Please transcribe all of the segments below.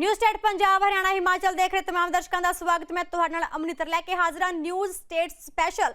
News state Punjab, Haryana, Himachal ਦੇਖ ਰਹੇ ਤਮਾਮ ਦਰਸ਼ਕਾਂ ਦਾ ਸਵਾਗਤ। ਮੈਂ ਤੁਹਾਡੇ ਨਾਲ ਅਮਨਿਤਰ ਲੈ ਕੇ ਹਾਜ਼ਰ ਹਾਂ। News state special.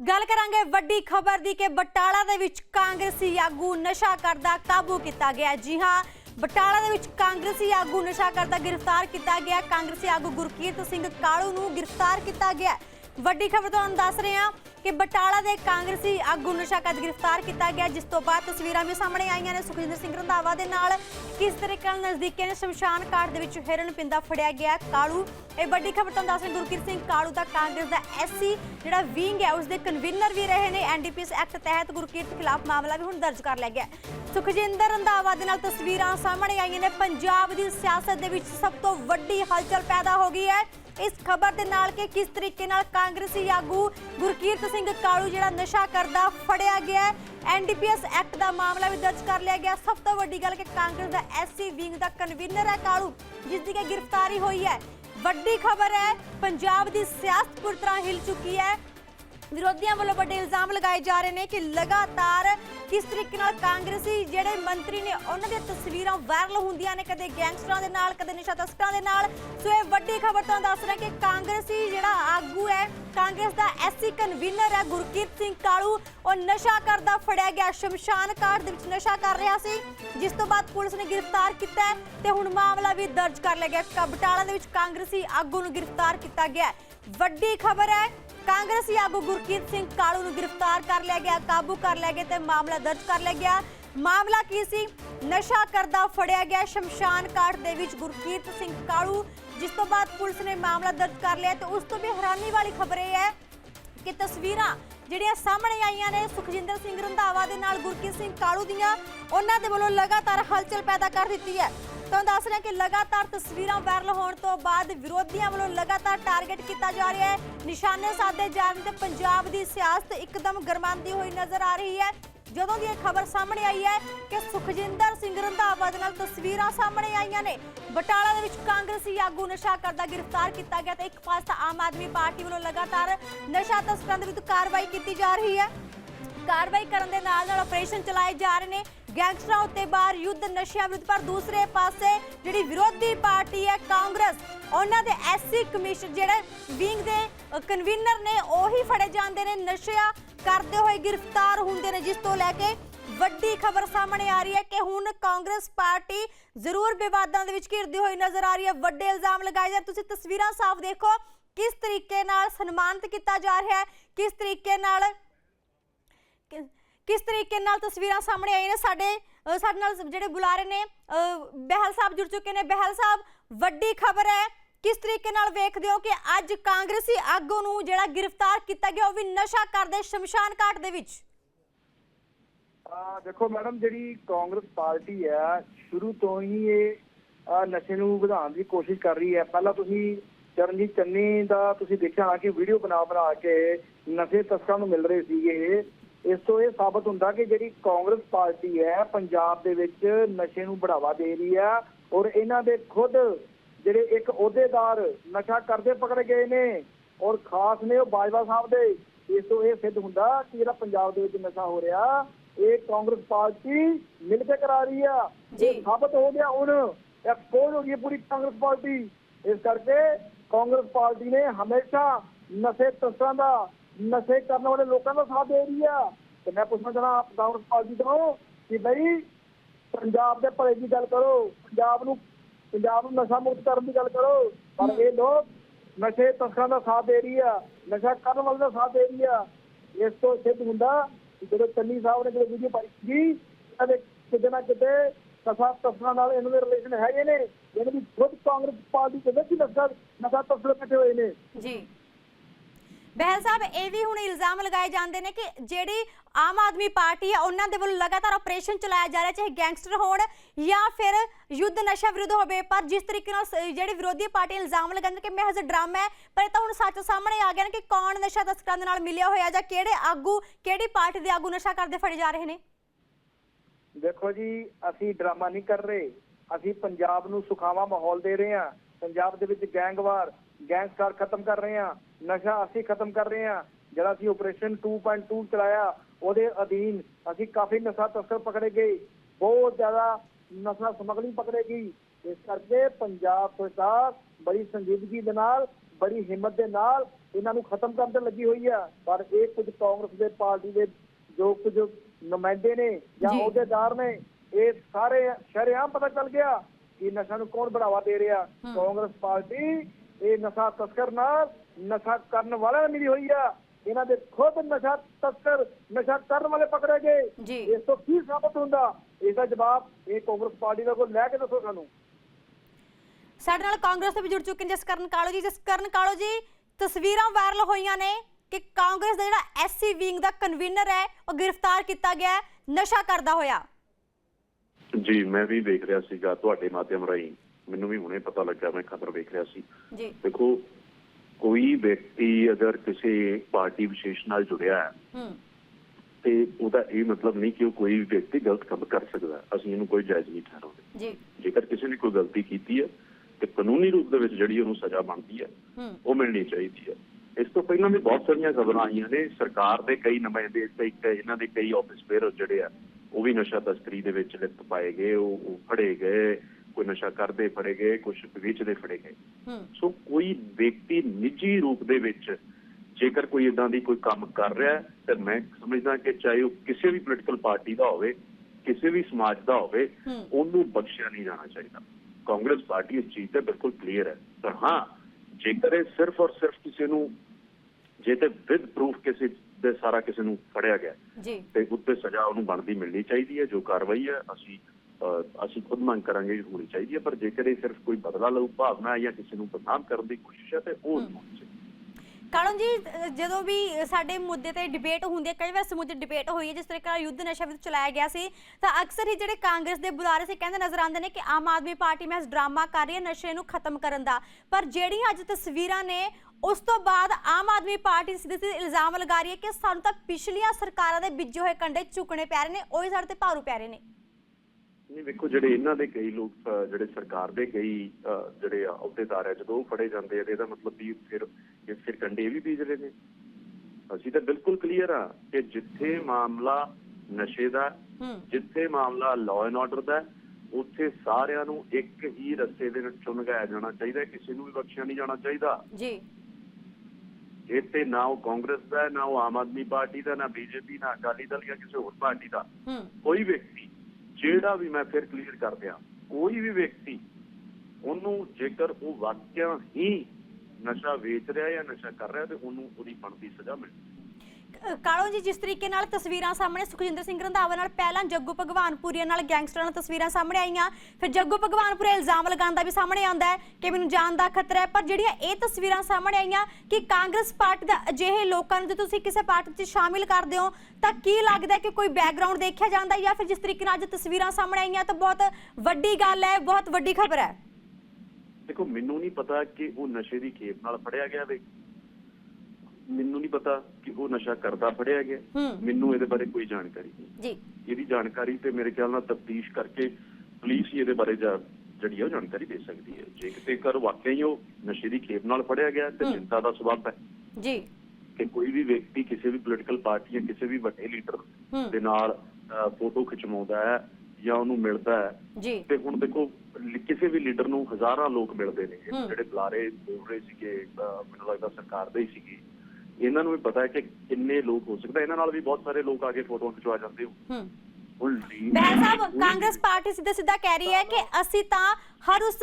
ਗੱਲ ਕਰਾਂਗੇ ਵੱਡੀ ਖਬਰ ਦੀ ਕਿ ਬਟਾਲਾ ਦੇ ਵਿੱਚ ਕਾਂਗਰਸੀ ਆਗੂ ਨਸ਼ਾ ਕਰਦਾ ਕਾਬੂ ਕੀਤਾ ਗਿਆ। ਜੀ ਹਾਂ, ਬਟਾਲਾ ਦੇ ਵਿੱਚ ਕਾਂਗਰਸੀ ਆਗੂ ਨਸ਼ਾ ਕਰਦਾ ਗ੍ਰਿਫਤਾਰ ਕੀਤਾ ਗਿਆ। ਕਾਂਗਰਸੀ ਆਗੂ ਗੁਰਕੀਰਤ ਸਿੰਘ ਕਾਲੂ ਨੂੰ ਗ੍ਰਿਫਤਾਰ ਕੀਤਾ ਗਿਆ। ਵੱਡੀ ਖਬਰ ਤੁਹਾਨੂੰ ਦੱਸ ਰਹੇ ਹਾਂ ਕਿ ਬਟਾਲਾ ਦੇ ਕਾਂਗਰਸੀ ਆਗੂ ਨਸ਼ਾ ਕਦ ਗ੍ਰਿਫਤਾਰ ਕੀਤਾ ਗਿਆ, ਜਿਸ ਤੋਂ ਬਾਅਦ ਤਸਵੀਰਾਂ ਵੀ ਸਾਹਮਣੇ ਆਈਆਂ ਨੇ। ਸੁਖਜਿੰਦਰ ਸਿੰਘ ਰੰਧਾਵਾ ਦੇ ਨਾਲ ਕਿਸ ਤਰੀਕੇ ਨਾਲ ਨਜ਼ਦੀਕੀ ਨੇ ਸ਼ਮਸ਼ਾਨ ਘਾਟ ਦੇ ਵਿੱਚ ਹਿਰਨ ਪਿੰਦਾ ਫੜਿਆ ਗਿਆ? ਕਾਲੂ, ਇਹ ਵੱਡੀ ਖਬਰ ਤੁਹਾਨੂੰ ਦੱਸ ਰਹੇ, ਗੁਰਕੀਰਤ ਸਿੰਘ ਕਾਲੂ ਦਾ ਕਾਂਗਰਸ ਦਾ ਐਸਸੀ ਜਿਹੜਾ ਵਿੰਗ ਹੈ ਉਸ ਦੇ ਕਨਵੀਨਰ ਵੀ ਰਹੇ ਨੇ। ਐਨਡੀਪੀਐਸ ਐਕਟ ਤਹਿਤ ਗੁਰਕੀਰਤ ਖਿਲਾਫ ਮਾਮਲਾ ਵੀ ਹੁਣ ਦਰਜ ਕਰ ਲਿਆ ਗਿਆ ਸੁਖਜਿੰਦਰ ਰੰਧਾਵਾ ਦੇ ਨਾਲ ਤਸਵੀਰਾਂ ਸਾਹਮਣੇ ਆਈਆਂ ਨੇ। ਪੰਜਾਬ ਦੀ ਸਿਆਸਤ ਦੇ ਵਿੱਚ ਸਭ ਤੋਂ ਵੱਡੀ ਹਲਚਲ ਪੈਦਾ ਹੋ ਗਈ ਹੈ। ਇਸ ਖਬਰ ਦੇ ਨਾਲ ਕਿ ਕਿਸ ਤਰੀਕੇ ਨਾਲ ਕਾਂਗਰਸੀ ਆਗੂ ਗੁਰਕੀਰਤ ਸਿੰਘ ਕਾਲੂ ਜਿਹੜਾ ਨਸ਼ਾ ਕਰਦਾ ਫੜਿਆ ਗਿਆ ਹੈ। ਐਨਡੀਪੀਐਸ ਐਕਟ ਦਾ ਮਾਮਲਾ ਵੀ ਦਰਜ ਕਰ ਲਿਆ ਗਿਆ। ਸਭ ਤੋਂ ਵੱਡੀ ਗੱਲ ਕਿ ਕਾਂਗਰਸ ਦਾ ਐਸਸੀ ਵਿੰਗ ਦਾ ਕਨਵੀਨਰ ਹੈ ਕਾਲੂ, ਜਿਸ ਦੀ ਕਿ ਗ੍ਰਿਫਤਾਰੀ ਹੋਈ ਹੈ। ਵੱਡੀ ਖਬਰ ਹੈ, ਪੰਜਾਬ ਦੀ ਸਿਆਸਤ ਪੂਰੀ ਤਰ੍ਹਾਂ ਹਿਲ ਚੁੱਕੀ ਹੈ। ਵਿਰੋਧੀਆਂ ਵੱਲੋਂ ਵੱਡੇ ਇਲਜ਼ਾਮ ਲਗਾਏ ਜਾ ਰਹੇ ਨੇ ਕਿ ਲਗਾਤਾਰ ਕਿਸ ਤਰੀਕੇ ਨਾਲ ਕਾਂਗਰਸੀ ਜਿਹੜੇ ਮੰਤਰੀ ਨੇ ਉਹਨਾਂ ਦੀਆਂ ਤਸਵੀਰਾਂ ਵਾਇਰਲ ਹੁੰਦੀਆਂ ਨੇ, ਕਦੇ ਗੈਂਗਸਟਰਾਂ ਦੇ ਨਾਲ, ਕਦੇ ਨਸ਼ਾ ਤਸਕਰਾਂ ਦੇ ਨਾਲ। ਸੋ ਇਹ ਵੱਡੀ ਖਬਰ ਤੁਹਾਨੂੰ ਦੱਸ ਰਿਹਾ ਕਿ ਕਾਂਗਰਸੀ ਜਿਹੜਾ ਆਗੂ ਹੈ, ਕਾਂਗਰਸ ਦਾ ਐਸਸੀ ਕਨਵੀਨਰ ਹੈ ਗੁਰਕੀਰਤ ਸਿੰਘ ਕਾਲੂ। ਉਹ ਨਸ਼ਾ ਕਰਦਾ ਫੜਿਆ ਗਿਆ, ਸ਼ਮਸ਼ਾਨ ਘਾਟ ਦੇ ਵਿੱਚ ਨਸ਼ਾ ਕਰ ਰਿਹਾ ਸੀ, ਜਿਸ ਤੋਂ ਬਾਅਦ ਪੁਲਿਸ ਨੇ ਗ੍ਰਿਫਤਾਰ ਕੀਤਾ ਤੇ ਹੁਣ ਮਾਮਲਾ ਵੀ ਦਰਜ ਕਰ ਲਿਆ ਗਿਆ। ਕਬਟਾਲਾ ਦੇ ਵਿੱਚ ਕਾਂਗਰਸੀ ਆਗੂ ਨੂੰ ਗ੍ਰਿਫਤਾਰ ਕੀਤਾ ਗਿਆ ਵੱਡੀ ਖਬਰ ਹੈ ਕਾਂਗਰਸੀ ਆਗੂ ਗੁਰਕੀਰਤ ਸਿੰਘ ਕਾਲੂ ਨੂੰ ਗ੍ਰਿਫਤਾਰ ਕਰ ਲਿਆ ਗਿਆ, ਕਾਬੂ ਕਰ ਲਿਆ ਗਿਆ ਤੇ ਮਾਮਲਾ ਦਰਜ ਕਰ ਲਿਆ ਗਿਆ। ਮਾਮਲਾ ਕੀ ਸੀ? ਨਸ਼ਾ ਕਰਦਾ ਫੜਿਆ ਗਿਆ ਸ਼ਮਸ਼ਾਨ ਘਾਟ ਦੇ ਵਿੱਚ ਗੁਰਕੀਰਤ ਸਿੰਘ ਕਾਲੂ, ਜਿਸ ਤੋਂ ਬਾਅਦ ਪੁਲਿਸ ਨੇ ਮਾਮਲਾ ਦਰਜ ਕਰ ਲਿਆ ਤੇ ਉਸ ਤੋਂ ਵੀ ਹੈਰਾਨੀ ਵਾਲੀ ਖਬਰ ਇਹ ਹੈ ਕਿ ਤਸਵੀਰਾਂ ਜਿਹੜੀਆਂ ਸਾਹਮਣੇ ਆਈਆਂ ਨੇ ਸੁਖਜਿੰਦਰ ਸਿੰਘ ਰੰਧਾਵਾ ਦੇ ਨਾਲ ਗੁਰਕੀਰਤ ਸਿੰਘ ਕਾਲੂ ਦੀਆਂ, ਉਹਨਾਂ ਦੇ ਵੱਲੋਂ ਲਗਾਤਾਰ ਹਲਚਲ ਪੈਦਾ ਕਰ ਦਿੱਤੀ ਹੈ। ਤੁਹਾਨੂੰ ਦੱਸ ਰਿਹਾ ਕਿ ਲਗਾਤਾਰ ਤਸਵੀਰਾਂ ਵਾਇਰਲ ਹੋਣ ਤੋਂ ਬਾਅਦ ਵਿਰੋਧੀਆਂ ਵੱਲੋਂ ਲਗਾਤਾਰ ਟਾਰਗੇਟ ਕੀਤਾ ਜਾ ਰਿਹਾ ਹੈ। ਨਿਸ਼ਾਨੇ ਸਾਧੇ ਜਾਣ ਤੇ ਪੰਜਾਬ ਦੀ ਸਿਆਸਤ ਇੱਕਦਮ ਗਰਮਾਉਂਦੀ ਹੋਈ ਨਜ਼ਰ ਆ ਰਹੀ ਹੈ। ਜਦੋਂ ਦੀ ਇਹ ਖਬਰ ਸਾਹਮਣੇ ਆਈ ਹੈ ਕਿ ਸੁਖਜਿੰਦਰ ਸਿੰਘ ਰੰਧਾਵਾ ਦੇ ਨਾਲ ਤਸਵੀਰਾਂ ਸਾਹਮਣੇ ਆਈਆਂ ਨੇ, ਬਟਾਲਾ ਦੇ ਵਿੱਚ ਕਾਂਗਰਸੀ ਆਗੂ ਨਸ਼ਾ ਕਰਦਾ ਗ੍ਰਿਫਤਾਰ ਕੀਤਾ ਗਿਆ ਤੇ ਇੱਕ ਪਾਸੇ ਤਾਂ ਆਮ ਆਦਮੀ ਪਾਰਟੀ ਵੱਲੋਂ ਲਗਾਤਾਰ ਨਸ਼ਾ ਤਸਕਰਾਂ ਦੇ ਵਿਰੁੱਧ ਕਾਰਵਾਈ ਕੀਤੀ ਜਾ ਰਹੀ ਹੈ। ਕਾਰਵਾਈ ਕਰਨ ਦੇ ਨਾਲ ਨਾਲ ਆਪਰੇਸ਼ਨ ਚਲਾਏ ਜਾ ਰਹੇ ਨੇ। ਗੈਂਗਸਟਰਾਂ ਉੱਤੇ ਬਾਹਰ ਯੁੱਧ, ਨਸ਼ਿਆਂ ਵਿਰੁੱਧ, ਪਰ ਦੂਸਰੇ ਪਾਸੇ ਜਿਹੜੀ ਵਿਰੋਧੀ ਪਾਰਟੀ ਹੈ ਕਾਂਗਰਸ, ਉਹਨਾਂ ਦੇ ਐਸਸੀ ਕਮਿਸ਼ਨ ਜਿਹੜੇ ਵਿੰਗ ਦੇ ਕਨਵੀਨਰ ਨੇ, ਉਹੀ ਫੜੇ ਜਾਂਦੇ ਨੇ ਨਸ਼ਿਆਂ ਕਰਦੇ ਹੋਏ ਗ੍ਰਿਫਤਾਰ ਹੁੰਦੇ ਨੇ ਜਿਸ ਤੋਂ ਲੈ ਕੇ ਵੱਡੀ ਖਬਰ ਸਾਹਮਣੇ ਆ ਰਹੀ ਹੈ ਕਿ ਹੁਣ ਕਾਂਗਰਸ ਪਾਰਟੀ ਜ਼ਰੂਰ ਵਿਵਾਦਾਂ ਦੇ ਵਿੱਚ ਘਿਰਦੀ ਹੋਈ ਨਜ਼ਰ ਆ ਰਹੀ ਹੈ। ਵੱਡੇ ਇਲਜ਼ਾਮ ਲਗਾਏ ਜਾ ਤੁਸੀਂ ਤਸਵੀਰਾਂ ਸਾਫ਼ ਦੇਖੋ ਕਿਸ ਤਰੀਕੇ ਨਾਲ ਸਨਮਾਨਿਤ ਕੀਤਾ ਜਾ ਰਿਹਾ ਹੈ ਕਿਸ ਤਰੀਕੇ ਨਾਲ ਕਿਸ ਤਰੀਕੇ ਨਾਲ ਤਸਵੀਰਾਂ ਸਾਹਮਣੇ ਆਈਆਂ ਨੇ। ਸਾਡੇ ਸਾਡੇ ਨਾਲ ਜਿਹੜੇ ਬੁਲਾਰੇ ਨੇ ਅ, ਬਹਿਲ ਸਾਹਿਬ ਜੁੜ ਚੁੱਕੇ ਨੇ। ਬਹਿਲ ਸਾਹਿਬ ਵੱਡੀ ਖਬਰ ਹੈ ਕਿਸ ਤਰੀਕੇ ਨਾਲ ਵੇਖਦੇ ਹੋ ਕਿ ਅੱਜ ਕਾਂਗਰਸੀ ਆਗੂ ਨੂੰ ਜਿਹੜਾ ਗ੍ਰਿਫਤਾਰ ਕੀਤਾ ਗਿਆ, ਉਹ ਵੀ ਨਸ਼ਾ ਕਰਦੇ ਸ਼ਮਸ਼ਾਨ ਘਾਟ ਦੇ ਵਿੱਚ? ਦੇਖੋ ਮੈਡਮ, ਜਿਹੜੀ ਕਾਂਗਰਸ ਪਾਰਟੀ ਹੈ ਸ਼ੁਰੂ ਤੋਂ ਹੀ ਇਹ ਨਸ਼ੇ ਨੂੰ ਵਧਾਉਣ ਦੀ ਕੋਸ਼ਿਸ਼ ਕਰ ਰਹੀ ਹੈ। ਪਹਿਲਾਂ ਤੁਸੀਂ ਚਰਨਜੀਤ ਚੰਨੀ ਦਾ ਤੁਸੀਂ ਦੇਖਿਆ ਹੋਣਾ ਕਿ ਵੀਡੀਓ ਬਣਾ ਬਣਾ ਕੇ ਨਸ਼ੇ ਤਸਕਰਾਂ ਨੂੰ ਮਿਲ ਰਹੇ ਸੀਗੇ। ਇਸ ਤੋਂ ਇਹ ਸਾਬਤ ਹੁੰਦਾ ਕਿ ਜਿਹੜੀ ਕਾਂਗਰਸ ਪਾਰਟੀ ਹੈ, ਪੰਜਾਬ ਦੇ ਵਿੱਚ ਨਸ਼ੇ ਨੂੰ ਬੜਾਵਾ ਦੇ ਰਹੀ ਹੈ ਔਰ ਇਹਨਾਂ ਦੇ ਖੁਦ ਜਿਹੜੇ ਇੱਕ ਅਹੁਦੇਦਾਰ ਨਸ਼ਾ ਕਰਦੇ ਪਕੜੇ ਗਏ ਨੇ ਔਰ ਖਾਸ ਨੇ ਉਹ ਬਾਜਵਾ ਸਾਹਿਬ ਦੇ ਇਸ ਤੋਂ ਇਹ ਸਿੱਧ ਹੁੰਦਾ ਕਿ ਜਿਹੜਾ ਪੰਜਾਬ ਦੇ ਵਿੱਚ ਨਸ਼ਾ ਹੋ ਰਿਹਾ ਇਹ ਕਾਂਗਰਸ ਪਾਰਟੀ ਮਿਲ ਕੇ ਕਰਾ ਰਹੀ ਆ। ਇਹ ਸਾਬਤ ਹੋ ਗਿਆ ਹੁਣ ਐਕਸਪੋਜ਼ ਹੋ ਗਈ ਪੂਰੀ ਕਾਂਗਰਸ ਪਾਰਟੀ। ਇਸ ਕਰਕੇ ਕਾਂਗਰਸ ਪਾਰਟੀ ਨੇ ਹਮੇਸ਼ਾ ਨਸ਼ੇ ਤਸਕਰਾਂ ਦਾ ਨਸ਼ੇ ਕਰਨ ਵਾਲੇ ਲੋਕਾਂ ਦਾ ਸਾਥ ਦੇ ਰਹੀ ਆ। ਤੇ ਮੈਂ ਪੁੱਛਣਾ ਚਾਹਣਾ ਕਾਂਗਰਸ ਪਾਰਟੀ ਤੋਂ ਕਿ ਬਈ ਪੰਜਾਬ ਦੇ ਭਲੇ ਦੀ ਗੱਲ ਕਰੋ ਪੰਜਾਬ ਨੂੰ ਪੰਜਾਬ ਨੂੰ ਨਸ਼ਾ ਮੁਕਤ ਕਰਨ ਦੀ ਗੱਲ ਕਰੋ। ਪਰ ਇਹ ਲੋਕ ਨਸ਼ੇ ਤਸਕਰਾਂ ਦਾ ਸਾਥ ਦੇ ਰਹੀ ਆ, ਨਸ਼ਾ ਕਰਨ ਵਾਲੇ ਦਾ ਸਾਥ ਦੇ ਰਹੀ ਆ। ਇਸ ਤੋਂ ਸਿੱਧ ਹੁੰਦਾ ਜਦੋਂ ਚੰਨੀ ਸਾਹਿਬ ਨੇ ਜਦੋਂ ਵੀਡੀਓ ਪਾਈ ਸੀ, ਇਹਨਾਂ ਦੇ ਕਿਤੇ ਨਾ ਕਿਤੇ ਨਸ਼ਾ ਤਸਕਰਾਂ ਨਾਲ ਇਹਨਾਂ ਦੇ ਰਿਲੇਸ਼ਨ ਹੈਗੇ ਨੇ। ਇਹਨਾਂ ਦੀ ਖੁਦ ਕਾਂਗਰਸ ਪਾਰਟੀ ਦੇ ਵਿੱਚ ਨਸ਼ਾ ਨਸ਼ਾ ਤਸਕਰ ਇਕੱਠੇ ਹੋਏ ਨੇ। ਜੀ। ਬਹਿਲ ਸਾਹਿਬ, ਇਹ ਵੀ ਹੁਣ ਇਲਜ਼ਾਮ ਲਗਾਏ ਜਾਂਦੇ ਨੇ ਕਿ ਜਿਹੜੀ ਆਮ ਆਦਮੀ ਪਾਰਟੀ ਹੈ ਉਹਨਾਂ ਦੇ ਵੱਲੋਂ ਲਗਾਤਾਰ ਆਪਰੇਸ਼ਨ ਚਲਾਇਆ ਜਾ ਰਿਹਾ, ਚਾਹੇ ਗੈਂਗਸਟਰ ਹੋਣ ਜਾਂ ਫਿਰ ਯੁੱਧ ਨਸ਼ਾ ਵਿਰੁੱਧ ਹੋਵੇ। ਪਰ ਜਿਸ ਤਰੀਕੇ ਨਾਲ ਸ- ਜਿਹੜੀ ਵਿਰੋਧੀ ਪਾਰਟੀ ਇਲਜ਼ਾਮ ਲਗਾਉਂਦੇ ਕਿ ਮਹਿਜ਼ ਡਰਾਮਾ ਹੈ, ਪਰ ਇਹ ਤਾਂ ਹੁਣ ਸੱਚ ਸਾਹਮਣੇ ਆ ਗਿਆ ਨਾ ਕਿ ਕੌਣ ਨਸ਼ਾ ਤਸਕਰਾਂ ਦੇ ਨਾਲ ਮਿਲਿਆ ਹੋਇਆ ਜਾਂ ਕਿਹੜੇ ਆਗੂ, ਕਿਹੜੀ ਪਾਰਟੀ ਦੇ ਆਗੂ ਨਸ਼ਾ ਕਰਦੇ ਫੜੇ ਜਾ ਰਹੇ ਨੇ? ਦੇਖੋ ਜੀ, ਅਸੀਂ ਡਰਾਮਾ ਨਹੀਂ ਕਰ ਰਹੇ। ਅਸੀਂ ਪੰਜਾਬ ਨੂੰ ਸੁਖਾਵਾ ਮਾਹੌਲ ਦੇ ਰਹੇ ਹਾਂ। ਪੰਜਾਬ ਦੇ ਵਿੱਚ ਗੈਂਗਵਾਰ, ਗੈਂਗਸਟਰ ਖਤਮ ਕਰ ਰਹੇ ਹਾਂ। ਨਸ਼ਾ ਅਸੀਂ ਖਤਮ ਕਰ ਰਹੇ ਹਾਂ। ਜਿਹੜਾ ਅਸੀਂ ਆਪਰੇਸ਼ਨ 2.2 ਚਲਾਇਆ ਉਹਦੇ ਅਧੀਨ ਅਸੀਂ ਕਾਫੀ ਨਸ਼ਾ ਤਸਕਰ ਪਕੜੇ ਗਏ। ਬਹੁਤ ਜ਼ਿਆਦਾ ਨਸ਼ਾ ਸਮਗਲਿੰਗ ਪਕੜੇ ਗਈ। ਇਸ ਕਰਕੇ ਪੰਜਾਬ ਸਰਕਾਰ ਬੜੀ ਸੰਜੀਦਗੀ ਦੇ ਨਾਲ ਬੜੀ ਹਿੰਮਤ ਦੇ ਨਾਲ ਇਹਨਾਂ ਨੂੰ ਖਤਮ ਕਰਨ ਤੇ ਲੱਗੀ ਹੋਈ ਹੈ ਪਰ ਇਹ ਕੁਝ ਕਾਂਗਰਸ ਦੇ ਪਾਰਟੀ ਦੇ ਜੋ ਕੁਝ ਨੁਮਾਇੰਦੇ ਨੇ ਜਾਂ ਜੀ। ਅਹੁਦੇਦਾਰ ਨੇ ਇਹ ਸਾਰੇ ਸ਼ਰੇਆਮ ਪਤਾ ਚੱਲ ਗਿਆ ਕਿ ਨਸ਼ਾ ਨੂੰ ਕੌਣ ਬੜਾਵਾ ਦੇ ਰਿਹਾ। ਕਾਂਗਰਸ ਪਾਰਟੀ ਇਹ ਨਸ਼ਾ ਤਸਕਰ ਨਾਲ ਨਸ਼ਾ ਕਰਨ ਵਾਲਿਆਂ ਨਾਲ ਮਿਲੀ ਹੋਈ ਆ। ਇਹਨਾਂ ਦੇ ਖੁਦ ਨਸ਼ਾ ਤਸਕਰ ਨਸ਼ਾ ਕਰਨ ਵਾਲੇ ਪਕੜੇ ਗਏ। ਜੀ। ਇਸ ਤੋਂ ਕੀ ਸਾਬਤ ਹੁੰਦਾ? ਇਸ ਦਾ ਜਵਾਬ ਇਹ ਕਾਂਗਰਸ ਪਾਰਟੀ ਦਾ ਕੋਲ ਲੈ ਕੇ ਦੱਸੋ ਸਾਨੂੰ। ਸਾਡੇ ਨਾਲ ਕਾਂਗਰਸ ਤੋਂ ਵੀ ਜੁੜ ਚੁੱਕੇ ਨੇ ਜਸਕਰਨ ਕਾਲੋ ਜੀ। ਜਸਕਰਨ ਕਾਲੋ ਜੀ ਤਸਵੀਰਾਂ ਵਾਇਰਲ ਹੋਈਆਂ ਨੇ ਕਿ ਕਾਂਗਰਸ ਦਾ ਜਿਹੜਾ ਐਸਸੀ ਵਿੰਗ ਦਾ ਕਨਵੀਨਰ ਹੈ ਉਹ ਗ੍ਰਿਫਤਾਰ ਕੀਤਾ ਗਿਆ ਨਸ਼ਾ ਕਰਦਾ ਹੋਇਆ। ਜੀ ਮੈਂ ਵੀ ਦੇਖ ਰਿਹਾ ਸੀਗਾ ਤੁਹਾਡੇ ਮਾਧਿਅਮ ਰਾਹੀਂ। ਮੈਨੂੰ ਵੀ ਹੁਣੇ ਪਤਾ ਲੱਗਾ ਮੈਂ ਖਬਰ ਵੇਖ ਰਿਹਾ ਸੀ। ਜੀ। ਦੇਖੋ ਕੋਈ ਵਿਅਕਤੀ ਅਗਰ ਕਿਸੇ ਪਾਰਟੀ ਵਿਸ਼ੇਸ਼ ਨਾਲ ਜੁੜਿਆ ਹੈ ਤੇ ਉਹਦਾ ਇਹ ਮਤਲਬ ਨਹੀਂ ਕਿ ਉਹ ਕੋਈ ਵੀ ਵਿਅਕਤੀ ਗਲਤ ਕੰਮ ਕਰ ਸਕਦਾ। ਅਸੀਂ ਇਹਨੂੰ ਕੋਈ ਜਾਇਜ਼ ਨਹੀਂ ਠਹਿਰਾਉਂਦੇ। ਜੀ। ਜੇਕਰ ਕਿਸੇ ਨੇ ਕੋਈ ਗਲਤੀ ਕੀਤੀ ਹੈ ਤੇ ਕਾਨੂੰਨੀ ਰੂਪ ਦੇ ਵਿੱਚ ਜਿਹੜੀ ਉਹਨੂੰ ਸਜ਼ਾ ਬਣਦੀ ਹੈ ਉਹ ਮਿਲਣੀ ਚਾਹੀਦੀ ਹੈ। ਇਸ ਤੋਂ ਪਹਿਲਾਂ ਵੀ ਬਹੁਤ ਸਾਰੀਆਂ ਖਬਰਾਂ ਆਈਆਂ ਨੇ ਸਰਕਾਰ ਦੇ ਕਈ ਨੁਮਾਇੰਦੇ ਤੇ ਇੱਕ ਇਹਨਾਂ ਦੇ ਕਈ ਆਫਿਸ ਬੇਅਰ ਜਿਹੜੇ ਆ ਉਹ ਵੀ ਨਸ਼ਾ ਤਸਕਰੀ ਦੇ ਵਿੱਚ ਲਿਪਤ ਪਾਏ ਗਏ ਉਹ ਫੜੇ ਗਏ ਕੋਈ ਨਸ਼ਾ ਕਰਦੇ ਫੜੇ ਗਏ ਕੁਝ ਵੇਚਦੇ ਫੜੇ ਗਏ। ਸੋ ਕੋਈ ਵਿਅਕਤੀ ਨਿੱਜੀ ਰੂਪ ਦੇ ਵਿੱਚ ਜੇਕਰ ਕੋਈ ਇਦਾਂ ਦੀ ਕੋਈ ਕੰਮ ਕਰ ਰਿਹਾ ਹੈ ਤਾਂ ਮੈਂ ਸਮਝਦਾ ਕਿ ਚਾਹੇ ਉਹ ਕਿਸੇ ਵੀ ਪੋਲੀਟੀਕਲ ਪਾਰਟੀ ਦਾ ਹੋਵੇ ਕਿਸੇ ਵੀ ਸਮਾਜ ਦਾ ਹੋਵੇ। ਉਹਨੂੰ ਬਖਸ਼ਿਆ ਨਹੀਂ ਜਾਣਾ ਚਾਹੀਦਾ। ਕਾਂਗਰਸ ਪਾਰਟੀ ਇਸ ਚੀਜ਼ ਤੇ ਬਿਲਕੁਲ ਕਲੀਅਰ ਹੈ। ਪਰ ਹਾਂ ਜੇਕਰ ਇਹ ਸਿਰਫ ਔਰ ਸਿਰਫ ਕਿਸੇ ਨੂੰ ਜੇ ਤੇ ਵਿਦ ਪ੍ਰੂਫ ਕਿਸੇ ਦੇ ਸਾਰਾ ਕਿਸੇ ਨੂੰ ਫੜਿਆ ਗਿਆ ਜੀ। ਤੇ ਉੱਤੇ ਸਜ਼ਾ ਉਹਨੂੰ ਬਣਦੀ ਮਿਲਣੀ ਚਾਹੀਦੀ ਹੈ ਜੋ ਕਾਰਵਾਈ ਹੈ ਅਸੀਂ ਅਸੀਂ ਖੁਦ ਮੰਗ ਕਰਾਂਗੇ ਹੋਣੀ ਚਾਹੀਦੀ ਹੈ ਪਰ ਜੇਕਰ ਇਹ ਸਿਰਫ ਕੋਈ ਬਦਲਾ ਲਊ ਭਾਵਨਾ ਜਾਂ ਕਿਸੇ ਨੂੰ ਬਦਨਾਮ ਕਰਨ ਦੀ ਕੋਸ਼ਿਸ਼ ਹੈ ਤੇ ਉਹ ਨਹੀਂ ਹੋਣੀ ਚਾਹੀਦੀ। ਕਾਲਨ ਜੀ ਜਦੋਂ ਵੀ ਸਾਡੇ ਮੁੱਦੇ ਤੇ ਡਿਬੇਟ ਹੁੰਦੀ ਹੈ ਕਈ ਵਾਰ ਇਸ ਮੁੱਦੇ ਡਿਬੇਟ ਹੋਈ ਹੈ ਜਿਸ ਤਰੀਕੇ ਨਾਲ ਯੁੱਧ ਨਸ਼ਾ ਵਿਰੁੱਧ ਚਲਾਇਆ ਗਿਆ ਸੀ ਤਾਂ ਅਕਸਰ ਹੀ ਜਿਹੜੇ ਕਾਂਗਰਸ ਦੇ ਬੁਲਾਰੇ ਸੀ ਕਹਿੰਦੇ ਨਜ਼ਰ ਆਉਂਦੇ ਨੇ ਕਿ ਆਮ ਆਦਮੀ ਪਾਰਟੀ ਮਹਿਜ਼ ਡਰਾਮਾ ਕਰ ਰਹੀ ਹੈ ਨਸ਼ੇ ਨੂੰ ਖਤਮ ਕਰਨ ਦਾ। ਪਰ ਜਿਹੜੀਆਂ ਅੱਜ ਤਸਵੀਰਾਂ ਨੇ ਉਸ ਤੋਂ ਬਾਅਦ ਆਮ ਆਦਮੀ ਪਾਰਟੀ ਸਿੱਧੇ ਸਿੱਧੇ ਇਲਜ਼ਾਮ ਲਗਾ ਰਹੀ ਹੈ ਕਿ ਸਾਨੂੰ ਤਾਂ ਪਿਛਲੀਆਂ ਸਰਕਾਰਾਂ ਦੇ ਬੀਜੇ ਹੋਏ ਕੰਡੇ ਚੁੱਕਣੇ ਪੈ ਰਹੇ ਨੇ ਉਹੀ ਸਾਡੇ ਤੇ ਭਾਰੂ ਪੈ ਰਹੇ ਨੇ। ਨਹੀਂ ਵੇਖੋ ਜਿਹੜੇ ਇਹਨਾਂ ਦੇ ਕਈ ਲੋਕ ਜਿਹੜੇ ਸਰਕਾਰ ਦੇ ਕਈ ਜਿਹੜੇ ਅਹੁਦੇਦਾਰ ਹੈ ਜਦੋਂ ਉਹ ਫੜੇ ਜਾਂਦੇ ਆ ਤੇ ਇਹਦਾ ਮਤਲਬ ਵੀ ਫਿਰ ਇਹ ਫਿਰ ਕੰਡੇ ਵੀ ਬੀਜ ਰਹੇ ਨੇ। ਅਸੀਂ ਤਾਂ ਬਿਲਕੁਲ ਕਲੀਅਰ ਆ ਕਿ ਜਿੱਥੇ ਮਾਮਲਾ ਨਸ਼ੇ ਦਾ ਜਿੱਥੇ ਮਾਮਲਾ ਲਾਅ ਐਂਡ ਆਰਡਰ ਦਾ ਉੱਥੇ ਸਾਰਿਆਂ ਨੂੰ ਇੱਕ ਹੀ ਰਸਤੇ ਦੇ ਨਾਲ ਚੁਣਗਾਇਆ ਜਾਣਾ ਚਾਹੀਦਾ ਕਿਸੇ ਨੂੰ ਵੀ ਬਖਸ਼ਿਆ ਨਹੀਂ ਜਾਣਾ ਚਾਹੀਦਾ। ਜੀ। ਤੇ ਨਾ ਉਹ ਕਾਂਗਰਸ ਦਾ ਨਾ ਉਹ ਆਮ ਆਦਮੀ ਪਾਰਟੀ ਦਾ ਨਾ ਬੀਜੇਪੀ ਨਾ ਅਕਾਲੀ ਦਲ ਜਾਂ ਕਿਸੇ ਹੋਰ ਪਾਰਟੀ ਦਾ। ਕੋਈ ਵਿਅਕਤੀ ਜਿਹੜਾ ਵੀ ਮੈਂ ਫਿਰ ਕਲੀਅਰ ਕਰ ਦਿਆਂ, ਕੋਈ ਵੀ ਵਿਅਕਤੀ ਉਹਨੂੰ ਜੇਕਰ ਉਹ ਵਾਕਿਆ ਹੀ ਨਸ਼ਾ ਵੇਚ ਰਿਹਾ ਜਾਂ ਨਸ਼ਾ ਕਰ ਰਿਹਾ ਤੇ ਉਹਨੂੰ ਉਹਦੀ ਬਣਦੀ ਸਜ਼ਾ ਮਿਲੇ ਕਾਲੋ ਜੀ, ਜਿਸ ਤਰੀਕੇ ਨਾਲ ਤਸਵੀਰਾਂ ਸਾਹਮਣੇ ਸੁਖਜਿੰਦਰ ਸਿੰਘ ਰੰਧਾਵਾ ਨਾਲ ਪਹਿਲਾਂ ਜੱਗੂ ਭਗਵਾਨਪੁਰੀਆ ਨਾਲ ਗੈਂਗਸਟਰਾਂ ਨਾਲ ਤਸਵੀਰਾਂ ਸਾਹਮਣੇ ਆਈਆਂ, ਫਿਰ ਜੱਗੂ ਭਗਵਾਨਪੁਰੀਆ ਇਲਜ਼ਾਮ ਲਗਾਉਂਦਾ ਵੀ ਸਾਹਮਣੇ ਆਉਂਦਾ ਹੈ ਕਿ ਮੈਨੂੰ ਜਾਨ ਦਾ ਖਤਰਾ ਹੈ, ਪਰ ਜਿਹੜੀਆਂ ਇਹ ਤਸਵੀਰਾਂ ਸਾਹਮਣੇ ਆਈਆਂ ਕਿ ਕਾਂਗਰਸ ਪਾਰਟੀ ਦਾ ਅਜਿਹੇ ਲੋਕਾਂ ਨੂੰ ਜੇ ਤੁਸੀਂ ਕਿਸੇ ਪਾਰਟੀ 'ਚ ਸ਼ਾਮਿਲ ਕਰਦੇ ਹੋ, ਤਾਂ ਕੀ ਲੱਗਦਾ ਕਿ ਕੋਈ ਬੈਕਗ੍ਰਾਉਂਡ ਦੇਖਿਆ ਜਾਂਦਾ ਜਾਂ ਫਿਰ ਜਿਸ ਤਰੀਕੇ ਨਾਲ ਅੱਜ ਤਸਵੀਰਾਂ ਸਾਹਮਣੇ ਆਈਆਂ, ਤਾਂ ਬਹੁਤ ਵੱਡੀ ਗੱਲ ਹੈ, ਬਹੁਤ ਵੱਡੀ ਖਬਰ ਹੈ? ਦੇਖੋ, ਮੈਨੂੰ ਨਹੀਂ ਪਤਾ ਕਿ ਉਹ ਨਸ਼ੇ ਦੀ ਖੇਪ ਨਾਲ ਫੜਿਆ ਗਿਆ ਵੇ। ਮੈਨੂੰ ਨਹੀਂ ਪਤਾ ਕਿ ਉਹ ਨਸ਼ਾ ਕਰਦਾ ਫੜਿਆ ਗਿਆ। ਮੈਨੂੰ ਇਹਦੇ ਬਾਰੇ ਕੋਈ ਜਾਣਕਾਰੀ ਨਹੀਂ ਜੀ ਇਹਦੀ ਜਾਣਕਾਰੀ ਤੇ ਮੇਰੇ ਖਿਆਲ ਨਾਲ ਤਫਤੀਸ਼ ਕਰਕੇ ਪੁਲਿਸ ਹੀ ਇਹਦੇ ਬਾਰੇ ਜਾ- ਜਿਹੜੀ ਉਹ ਜਾਣਕਾਰੀ ਦੇ ਸਕਦੀ ਹੈ ਜੇ ਕਿਤੇ ਕਰ ਵਾਕਿਆ ਹੀ ਉਹ ਨਸ਼ੇ ਦੀ ਖੇਪ ਨਾਲ ਫੜਿਆ ਗਿਆ ਤੇ। ਚਿੰਤਾ ਦਾ ਸਬਬ ਹੈ ਜੀ ਕਿ ਕੋਈ ਵੀ ਵਿਅਕਤੀ ਕਿਸੇ ਵੀ ਪੋਲੀਟੀਕਲ ਪਾਰਟੀ ਜਾਂ ਕਿਸੇ ਵੀ ਵੱਡੇ ਲੀਡਰ। ਦੇ ਨਾਲ ਫੋਟੋ ਖਿਚਵਾਉਂਦਾ ਹੈ ਜਾਂ ਉਹਨੂੰ ਮਿਲਦਾ ਹੈ ਜੀ ਤੇ ਹੁਣ ਦੇਖੋ ਕਿਸੇ ਵੀ ਲੀਡਰ ਨੂੰ ਹਜ਼ਾਰਾਂ ਲੋਕ ਮਿਲਦੇ ਨੇ। ਜਿਹੜੇ ਬੁਲਾਰੇ ਬੋਲ ਰਹੇ ਸੀਗੇ ਮੈਨੂੰ ਲੱਗਦਾ ਸਰਕਾਰ ਦੇ ਹੀ ਸੀਗੇ ਇਹਨਾਂ ਨੂੰ ਵੀ ਪਤਾ ਹੈ ਕਿ ਕਿੰਨੇ ਲੋਕ ਹੋ ਸਕਦਾ ਇਹਨਾਂ ਨਾਲ ਵੀ ਬਹੁਤ ਸਾਰੇ ਲੋਕ ਆ ਕੇ ਫੋਟੋ ਖਿਚਵਾ ਜਾਂਦੇ ਹੋ। ਹੂੰ। ਹੁਣ ਲੀ- ਬਹਿਰ ਸਾਹਿਬ ਕਾਂਗਰਸ ਪਾਰਟੀ ਸਿੱਧਾ ਸਿੱਧਾ ਕਹਿ ਰਹੀ ਹੈ ਕਿ ਅਸੀਂ ਤਾਂ ਹਰ ਉਸ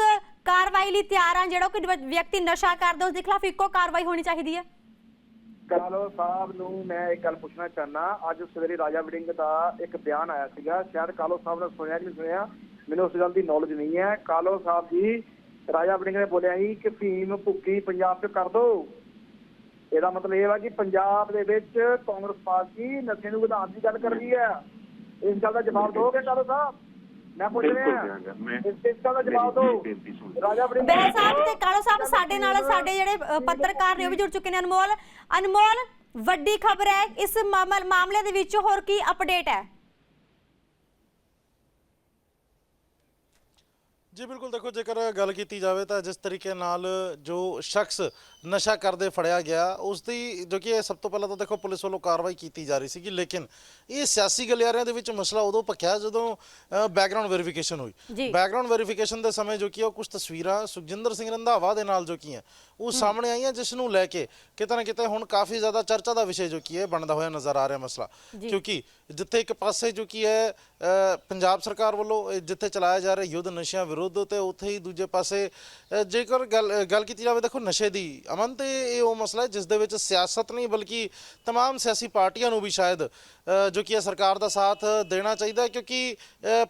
ਕਾਰਵਾਈ ਲਈ ਤਿਆਰ ਹਾਂ ਜਿਹੜਾ ਕੋਈ ਵਿਅਕਤੀ ਨਸ਼ਾ ਕਰਦਾ ਉਸ ਦੇ ਖਿਲਾਫ ਇੱਕੋ ਕਾਰਵਾਈ ਹੋਣੀ ਚਾਹੀਦੀ ਹੈ। ਕਾਲੋ ਸਾਹਿਬ ਨੂੰ ਮੈਂ ਇੱਕ ਗੱਲ ਪੁੱਛਣਾ ਚਾਹਨਾ ਅੱਜ ਸਵੇਰੇ ਰਾਜਾ ਵੜਿੰਗ ਦਾ ਇੱਕ ਬਿਆਨ ਆਇਆ ਸੀਗਾ। ਸ਼ਾਇਦ ਕਾਲੋ ਸਾਹਿਬ ਨੇ ਸੁਣਿਆ ਕਿ ਨਹੀਂ ਸੁਣਿਆ। ਮੈਨੂੰ ਉਸ ਗੱਲ ਦੀ ਨੌਲੇਜ ਨਹੀਂ ਹੈ। ਕਾਲੋ ਸਾਹਿਬ ਜੀ ਰਾਜਾ ਵੜਿੰਗ ਨੇ ਬੋਲਿਆ ਸੀ ਕਿ ਫੀਮ ਭੁੱਕੀ ਪੰਜਾਬ 'ਚ ਕਰ ਦੋ। ਇਹਦਾ ਮਤਲਬ ਇਹ ਵਾ ਕਿ ਪੰਜਾਬ ਦੇ ਵਿੱਚ ਕਾਂਗਰਸ ਪਾਰਟੀ ਨਸ਼ੇ ਨੂੰ ਵਧਾਉਣ ਦੀ ਗੱਲ ਕਰ ਰਹੀ ਹੈ। ਇਸ ਗੱਲ ਦਾ ਜਵਾਬ ਦੋਗੇ ਕਾਲੋ ਸਾਹਿਬ? ਮੈਂ ਪੁੱਛ ਰਿਹਾ। ਇਸ ਇਸ ਗੱਲ ਦਾ ਜਵਾਬ ਦਿਓ। ਰਾਜਾ ਬਹਿਰ ਸਾਹਿਬ ਤੇ ਕਾਲੋ ਸਾਹਿਬ ਸਾਡੇ ਨਾਲ ਸਾਡੇ ਜਿਹੜੇ ਪੱਤਰਕਾਰ ਨੇ ਉਹ ਵੀ ਜੁੜ ਚੁੱਕੇ ਨੇ ਅਨਮੋਲ। ਅਨਮੋਲ ਵੱਡੀ ਖਬਰ ਹੈ। ਇਸ ਮਾਮਲ- ਮਾਮਲੇ ਦੇ ਵਿੱਚ ਹੋਰ ਕੀ ਅਪਡੇਟ ਹੈ? ਜੀ ਬਿਲਕੁਲ ਦੇਖੋ ਜੇਕਰ ਗੱਲ ਕੀਤੀ ਜਾਵੇ ਤਾਂ ਜਿਸ ਤਰੀਕੇ ਨਾਲ ਜੋ ਸ਼ਖਸ ਨਸ਼ਾ ਕਰਦੇ ਫੜਿਆ ਗਿਆ ਉਸ ਦੀ ਜੋ ਕਿ ਸਭ ਤੋਂ ਪਹਿਲਾਂ ਤਾਂ ਦੇਖੋ ਪੁਲਿਸ ਵੱਲੋਂ ਕਾਰਵਾਈ ਕੀਤੀ ਜਾ ਰਹੀ ਸੀਗੀ ਲੇਕਿਨ ਇਹ ਸਿਆਸੀ ਗਲਿਆਰਿਆਂ ਦੇ ਵਿੱਚ ਮਸਲਾ ਉਦੋਂ ਪੱਕਿਆ ਜਦੋਂ ਬੈਕਗ੍ਰਾਉਂਡ ਵੈਰੀਫਿਕੇਸ਼ਨ ਹੋਈ। ਬੈਕਗ੍ਰਾਉਂਡ ਵੈਰੀਫਿਕੇਸ਼ਨ ਦੇ ਸਮੇਂ ਜੋ ਕਿ ਉਹ ਕੁਝ ਤਸਵੀਰਾਂ ਸੁਖਜਿੰਦਰ ਸਿੰਘ ਰੰਧਾਵਾ ਦੇ ਨਾਲ ਜੋ ਕੀ ਹੈ ਉਹ ਸਾਹਮਣੇ ਆਈਆਂ ਜਿਸ ਨੂੰ ਲੈ ਕੇ ਕਿਤੇ ਨਾ ਕਿਤੇ ਹੁਣ ਕਾਫੀ ਜ਼ਿਆਦਾ ਚਰਚਾ ਦਾ ਵਿਸ਼ੇ ਜੋ ਕੀ ਹੈ ਬਣਦਾ ਹੋਇਆ ਨਜ਼ਰ ਆ ਰਿਹਾ ਮਸਲਾ। ਕਿਉਂਕਿ ਜਿੱਥੇ ਇੱਕ ਪਾਸੇ ਜੋ ਕੀ ਹੈ ਪੰਜਾਬ ਸਰਕਾਰ ਵੱਲੋਂ ਜਿੱਥੇ ਚਲਾਇਆ ਜਾ ਰਿਹਾ ਯੁੱਧ ਨਸ਼ਿਆਂ ਵਿਰੁੱਧ ਤੇ ਉੱਥੇ ਹੀ ਦੂਜੇ ਪਾਸੇ ਜੇਕਰ ਗੱਲ ਕੀਤੀ ਜਾਵੇ ਦੇਖੋ ਨਸ਼ੇ ਦੀ ਅਮਨ ਤੇ ਇਹ ਉਹ ਮਸਲਾ ਹੈ ਜਿਸ ਦੇ ਵਿੱਚ ਸਿਆਸਤ ਨਹੀਂ ਬਲਕਿ तमाम ਸਿਆਸੀ ਪਾਰਟੀਆਂ ਨੂੰ ਵੀ ਸ਼ਾਇਦ ਅ, ਜੋ ਕੀ ਹੈ ਸਰਕਾਰ ਦਾ ਸਾਥ ਦੇਣਾ ਚਾਹੀਦਾ ਕਿਉਂਕਿ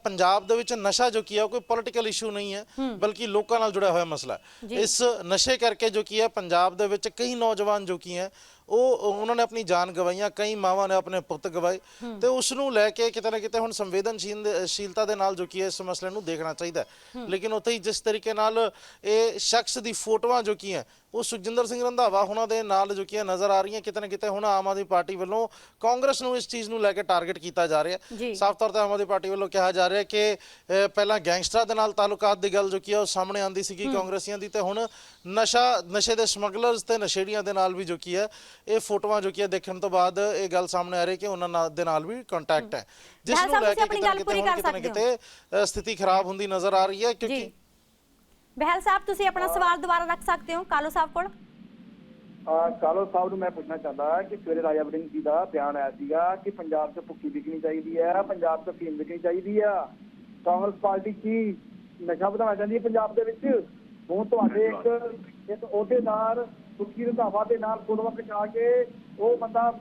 ਪੰਜਾਬ ਦੇ ਵਿੱਚ ਨਸ਼ਾ ਜੋ ਕੀ ਹੈ ਕੋਈ ਪੋਲੀਟੀਕਲ ਇਸ਼ੂ ਨਹੀਂ ਹੈ ਬਲਕਿ ਲੋਕਾਂ ਨਾਲ ਜੁੜਿਆ ਹੋਇਆ ਮਸਲਾ ਹੈ। ਇਸ ਨਸ਼ੇ ਕਰਕੇ ਜੋ ਕੀ ਹੈ ਪੰਜਾਬ ਦੇ ਵਿੱਚ ਕਈ ਨੌਜਵਾਨ ਜੋ ਕੀ ਹੈ ਉਹ ਉਹਨਾਂ ਨੇ ਆਪਣੀ ਜਾਨ ਗਵਾਈਆਂ ਕਈ ਮਾਵਾਂ ਨੇ ਆਪਣੇ ਪੁੱਤ ਗਵਾਏ ਤੇ ਉਸ ਨੂੰ ਲੈ ਕੇ ਕਿਤੇ ਨਾ ਕਿਤੇ ਹੁਣ ਸੰਵੇਦਨਸ਼ੀਲ ਸ਼ੀਲਤਾ ਦੇ ਨਾਲ ਜੋ ਕੀ ਹੈ ਇਸ ਮਸਲੇ ਨੂੰ ਦੇਖਣਾ ਚਾਹੀਦਾ ਹੈ। ਲੇਕਿਨ ਉੱਥੇ ਹੀ ਜਿਸ ਤਰੀਕੇ ਨਾਲ ਇਹ ਸ਼ਖਸ ਦੀ ਫੋਟੋਆਂ ਜੋ ਕੀ ਹੈ ਉਹ ਸੁਖਜਿੰਦਰ ਸਿੰਘ ਰੰਧਾਵਾ ਉਹਨਾਂ ਦੇ ਨਾਲ ਜੋ ਕੀ ਹੈ ਨਜ਼ਰ ਆ ਰਹੀਆਂ ਕਿਤੇ ਨਾ ਕਿਤੇ ਹੁਣ ਆਮ ਆਦਮੀ ਪਾਰਟੀ ਵੱਲੋਂ ਕਾਂਗਰਸ ਨੂੰ ਇਸ ਚੀਜ਼ ਨੂੰ ਲੈ ਕੇ ਟਾਰਗੇਟ ਕੀਤਾ ਜਾ ਰਿਹਾ। ਸਾਫ਼ ਤੌਰ ਤੇ ਆਮ ਆਦਮੀ ਪਾਰਟੀ ਵੱਲੋਂ ਕਿਹਾ ਜਾ ਰਿਹਾ ਕਿ ਪਹਿਲਾਂ ਗੈਂਗਸਟਰਾਂ ਦੇ ਨਾਲ ਤਾਲੁਕਾਤ ਦੀ ਗੱਲ ਜੋ ਕੀ ਉਹ ਸਾਹਮਣੇ ਆਂਦੀ ਸੀਗੀ ਕਾਂਗਰਸੀਆਂ ਦੀ ਤੇ ਹੁਣ ਨਸ਼ਾ ਨਸ਼ੇ ਦੇ ਸਮਗਲਰਸ ਤੇ ਨਸ਼ੇੜੀਆਂ ਦੇ ਨਾਲ ਵੀ ਜੋ ਕੀ ਹੈ ਇਹ ਫੋਟੋਆਂ ਜੋ ਕੀ ਹੈ ਦੇਖਣ ਤੋਂ ਬਾਅਦ ਇਹ ਗੱਲ ਸਾਹਮਣੇ ਆ ਰਹੀ ਕਿ ਉਹਨਾਂ ਦੇ ਨਾਲ ਵੀ ਕੰਟੈਕਟ ਹੈ। ਜਿਸ ਨੂੰ ਲੈ ਕੇ ਕਿਤੇ ਨਾ ਗੱਲ ਕਿਤੇ ਸਥਿਤੀ ਖਰਾਬ ਹੁੰਦੀ ਨਜ਼ਰ ਆ ਰਹੀ ਹੈ ਕਿਉਂਕਿ ਬਹਿਲ ਸਾਹਿਬ ਤੁਸੀਂ ਆਪਣਾ ਸਵਾਲ ਦੁਬਾਰਾ ਰੱਖ ਸਕਦੇ ਹੋ ਕਾਲੋ ਸਾਹਿਬ ਕੋਲ? ਕਾਲੋ ਸਾਹਿਬ ਨੂੰ ਮੈਂ ਪੁੱਛਣਾ ਚਾਹੁੰਦਾ ਕਿ ਸਵੇਰੇ ਰਾਜਾ ਵੜਿੰਗ ਜੀ ਦਾ ਬਿਆਨ ਆਇਆ ਸੀਗਾ ਕਿ ਪੰਜਾਬ 'ਚ ਭੁੱਕੀ ਵਿਕਣੀ ਚਾਹੀਦੀ ਹੈ ਪੰਜਾਬ 'ਚ ਫੀਮ ਵਿਕਣੀ ਚਾਹੀਦੀ ਆ। ਕਾਂਗਰਸ ਪਾਰਟੀ ਕੀ ਨਸ਼ਾ ਵਧਾਉਣਾ ਚਾਹੁੰਦੀ ਹੈ ਪੰਜਾਬ ਦੇ ਵਿੱਚ? ਹੁਣ ਤੁਹਾਡੇ ਇੱਕ ਇੱਕ ਅਹੁਦੇਦਾਰ ਸੁਖੀ ਰੰਧਾਵਾ ਦੇ ਨਾਲ ਫੋਟੋਆਂ ਖਿਚਾ ਕੇ ਉਹ ਬੰਦਾ